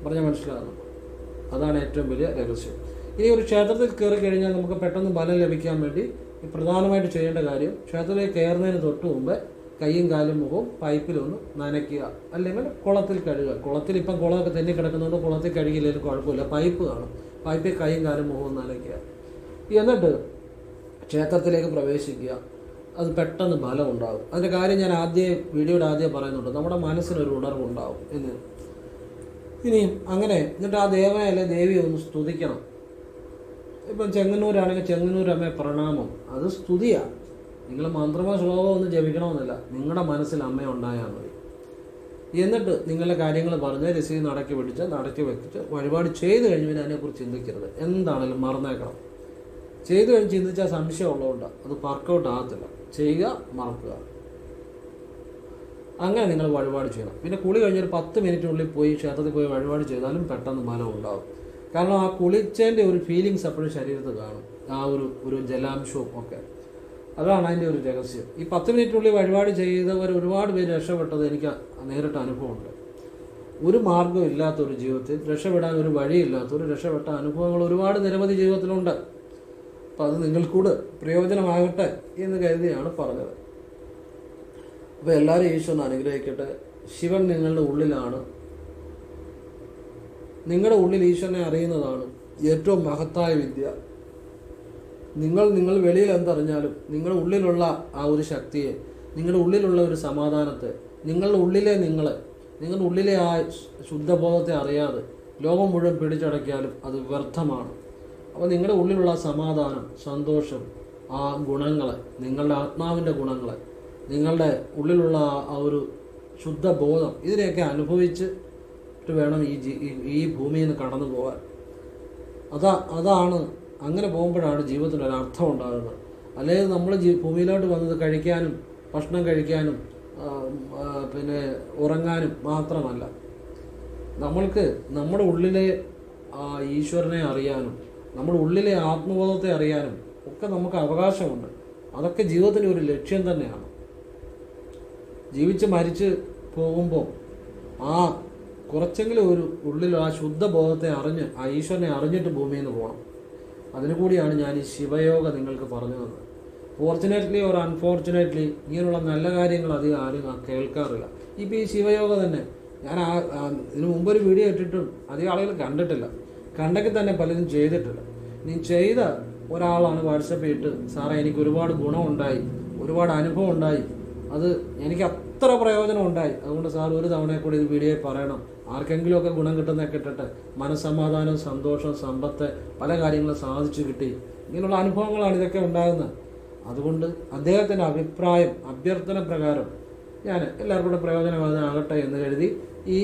പറഞ്ഞ മനസ്സിലാകുന്നു. അതാണ് ഏറ്റവും വലിയ രഹസ്യം. ഇനി ഒരു ക്ഷേത്രത്തിൽ കയറി കഴിഞ്ഞാൽ നമുക്ക് പെട്ടെന്ന് ബലം ലഭിക്കാൻ വേണ്ടി പ്രധാനമായിട്ട് ചെയ്യേണ്ട കാര്യം ക്ഷേത്രത്തിൽ കയറുന്നതിന് തൊട്ട് മുമ്പ് കൈയും കാലും മുഖവും പൈപ്പിലൊന്ന് നനയ്ക്കുക. അല്ലെങ്കിൽ കുളത്തിൽ കഴുകുക. കുളത്തിൽ ഇപ്പം കുളമൊക്കെ തെന്നി കിടക്കുന്നതുകൊണ്ട് കുളത്തിൽ കഴുകിയില്ലെങ്കിലും കുഴപ്പമില്ല. പൈപ്പ് കാണും. പൈപ്പിൽ കൈയും കാലും മുഖവും നനയ്ക്കുക. എന്നിട്ട് ക്ഷേത്രത്തിലേക്ക് പ്രവേശിക്കുക. അത് പെട്ടെന്ന് ഫലം ഉണ്ടാകും അതിന്റെ കാര്യം ഞാൻ ആദ്യം വീഡിയോയുടെ ആദ്യം പറയുന്നുണ്ട്. നമ്മുടെ മനസ്സിനൊരു ഉണർവുണ്ടാവും എന്ന്. ഇനിയും അങ്ങനെ എന്നിട്ട് ആ ദേവനെ അല്ലെ ദേവിയെ ഒന്ന് സ്തുതിക്കണം. ഇപ്പം ചെങ്ങന്നൂരാണെങ്കിൽ ചെങ്ങന്നൂർ അമ്മയെ പ്രണാമം. അത് സ്തുതിയാണ് നിങ്ങൾ മന്ത്രമോ ശ്ലോകമോ ഒന്നും ജപിക്കണമെന്നില്ല. നിങ്ങളുടെ മനസ്സിൽ അമ്മ ഉണ്ടായാൽ മതി. എന്നിട്ട് നിങ്ങളുടെ കാര്യങ്ങൾ പറഞ്ഞ് രസീത് നടക്കി പിടിച്ച് നടക്കി വെച്ചിട്ട് വഴിപാട് ചെയ്ത് കഴിഞ്ഞ് പിന്നെ അതിനെക്കുറിച്ച് ചിന്തിക്കരുത്. എന്താണെങ്കിലും മറന്നേക്കണം. ചെയ്തു കഴിഞ്ഞ് ചിന്തിച്ചാൽ സംശയം ഉള്ളതുകൊണ്ട്. അത് വർക്കൗട്ട് ആകത്തില്ല. ചെയ്യുക മറക്കുക. അങ്ങനെ നിങ്ങൾ വഴിപാട് ചെയ്യണം. പിന്നെ കുളി കഴിഞ്ഞൊരു പത്ത് മിനിറ്റിനുള്ളിൽ പോയി ക്ഷേത്രത്തിൽ പോയി വഴിപാട് ചെയ്താലും പെട്ടെന്ന് ഫലം ഉണ്ടാകും കാരണം ആ കുളിച്ചതിന്റെ ഒരു ഫീലിങ്സ് എപ്പോഴും ശരീരത്ത് കാണും. ആ ഒരു ഒരു ജലാംശവും ഒക്കെ. അതാണ് അതിന്റെ ഒരു രഹസ്യം. ഈ പത്ത് മിനിറ്റിനുള്ളിൽ വഴിപാട് ചെയ്തവർ ഒരുപാട് പേര് രക്ഷപ്പെട്ടത് എനിക്ക് നേരിട്ട് അനുഭവമുണ്ട്. ഒരു മാർഗവും ഇല്ലാത്തൊരു ജീവിതത്തിൽ രക്ഷപ്പെടാൻ ഒരു വഴിയില്ലാത്തൊരു രക്ഷപ്പെട്ട അനുഭവങ്ങൾ ഒരുപാട് നിരവധി ജീവിതത്തിലുണ്ട്. അപ്പം അത് നിങ്ങൾക്കൂടെ പ്രയോജനമാകട്ടെ എന്ന് കരുതിയാണ് പറഞ്ഞത്. അപ്പോൾ എല്ലാവരും ഈശ്വരൻ അനുഗ്രഹിക്കട്ടെ. ശിവൻ നിങ്ങളുടെ ഉള്ളിലാണ്. നിങ്ങളുടെ ഉള്ളിൽ ഈശ്വരനെ അറിയുന്നതാണ് ഏറ്റവും മഹത്തായ വിദ്യ. നിങ്ങൾ നിങ്ങൾ വെളിയിൽ എന്തറിഞ്ഞാലും നിങ്ങളുടെ ഉള്ളിലുള്ള ആ ഒരു ശക്തിയെ നിങ്ങളുടെ ഉള്ളിലുള്ള ഒരു സമാധാനത്തെ നിങ്ങളുടെ ഉള്ളിലെ നിങ്ങളെ നിങ്ങളുടെ ഉള്ളിലെ ആ ശുദ്ധബോധത്തെ അറിയാതെ ലോകം മുഴുവൻ പിടിച്ചടക്കിയാലും അത് വ്യർത്ഥമാണ്. അപ്പോൾ നിങ്ങളുടെ ഉള്ളിലുള്ള സമാധാനം സന്തോഷം ആ ഗുണങ്ങൾ നിങ്ങളുടെ ആത്മാവിന്റെ ഗുണങ്ങൾ നിങ്ങളുടെ ഉള്ളിലുള്ള ആ- ഒരു ശുദ്ധ ബോധം ഇതിനെയൊക്കെ അനുഭവിച്ച് വേണം ഈ ഈ- ഭൂമിയിൽ നിന്ന് കടന്നു പോകാൻ. അതാ അതാണ് അങ്ങനെ പോകുമ്പോഴാണ് ജീവിതത്തിന് ഒരു അർത്ഥം ഉണ്ടാകുന്നത്. അല്ലെങ്കിൽ നമ്മൾ ജീ ഭൂമിയിലോട്ട് വന്നത് കഴിക്കാനും ഭക്ഷണം കഴിക്കാനും പിന്നെ ഉറങ്ങാനും മാത്രമല്ല. നമ്മൾക്ക് നമ്മുടെ ഉള്ളിലെ ഈശ്വരനെ അറിയാനും നമ്മുടെ ഉള്ളിലെ ആത്മബോധത്തെ അറിയാനും ഒക്കെ നമുക്ക് അവകാശമുണ്ട്. അതൊക്കെ ജീവിതത്തിന്റെ ഒരു ലക്ഷ്യം തന്നെയാണ്. ജീവിച്ച് മരിച്ച് പോകുമ്പോൾ ആ കുറച്ചെങ്കിലും ഒരു ഉള്ളിൽ ആ ശുദ്ധബോധത്തെ അറിഞ്ഞ് ആ ഈശ്വരനെ അറിഞ്ഞിട്ട് ഭൂമിയിൽ നിന്ന് പോകണം അതിനുകൂടിയാണ് ഞാൻ ഈ ശിവയോഗ നിങ്ങൾക്ക് പറഞ്ഞു തന്നത്. ഫോർച്ചുനേറ്റ്ലി ഓർ അൺഫോർച്ചുനേറ്റ്ലി ഇങ്ങനെയുള്ള നല്ല കാര്യങ്ങൾ അധികം ആരും കേൾക്കാറില്ല. ഇപ്പോൾ ഈ ശിവയോഗ തന്നെ ഞാൻ ആ ഇതിനു മുമ്പ് ഒരു വീഡിയോ ഇട്ടിട്ടും അധികം ആളുകൾ കണ്ടിട്ടില്ല. കണ്ടെങ്കിൽ തന്നെ പലരും ചെയ്തിട്ടില്ല നീ ചെയ്ത ഒരാളാണ് വാട്സപ്പ് ഇട്ട് സാറേ എനിക്ക് ഒരുപാട് ഗുണമുണ്ടായി ഒരുപാട് അനുഭവം ഉണ്ടായി. അത് എനിക്ക് അത്ര പ്രയോജനം ഉണ്ടായി. അതുകൊണ്ട് സാർ ഒരു തവണയെ കൂടി ഇത് വീഡിയോയിൽ പറയണം. ആർക്കെങ്കിലുമൊക്കെ ഗുണം കിട്ടുന്നതൊക്കെ ഇട്ടിട്ട് മനസ്സമാധാനം സന്തോഷം സമ്പത്ത് പല കാര്യങ്ങളും സാധിച്ചു കിട്ടി. ഇങ്ങനെയുള്ള അനുഭവങ്ങളാണ് ഇതൊക്കെ ഉണ്ടാകുന്നത്. അതുകൊണ്ട് അദ്ദേഹത്തിന്റെ അഭിപ്രായം അഭ്യർത്ഥന പ്രകാരം ഞാൻ എല്ലാവർക്കും കൂടെ പ്രയോജനമാകട്ടെ എന്ന് കരുതി ഈ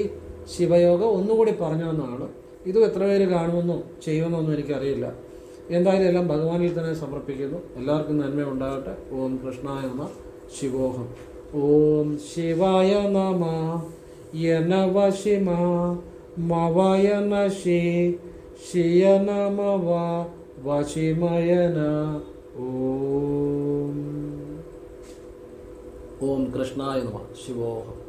ശിവയോഗം ഒന്നുകൂടി പറഞ്ഞതെന്നാണ് ഇതും എത്ര പേര് കാണുമെന്നോ ചെയ്യുമെന്നൊന്നും എനിക്കറിയില്ല. എന്തായാലും എല്ലാം ഭഗവാനിൽ തന്നെ സമർപ്പിക്കുന്നു. എല്ലാവർക്കും നന്മ ഉണ്ടാകട്ടെ. ഓം കൃഷ്ണായ നമ. ശിവോഹം. ഓം ശിവായ നമ. യനവ ശിമ മവയ നശി. ശിയ നമവ വശിമയന. ഓം. ഓം കൃഷ്ണായ നമ. ശിവോഹം.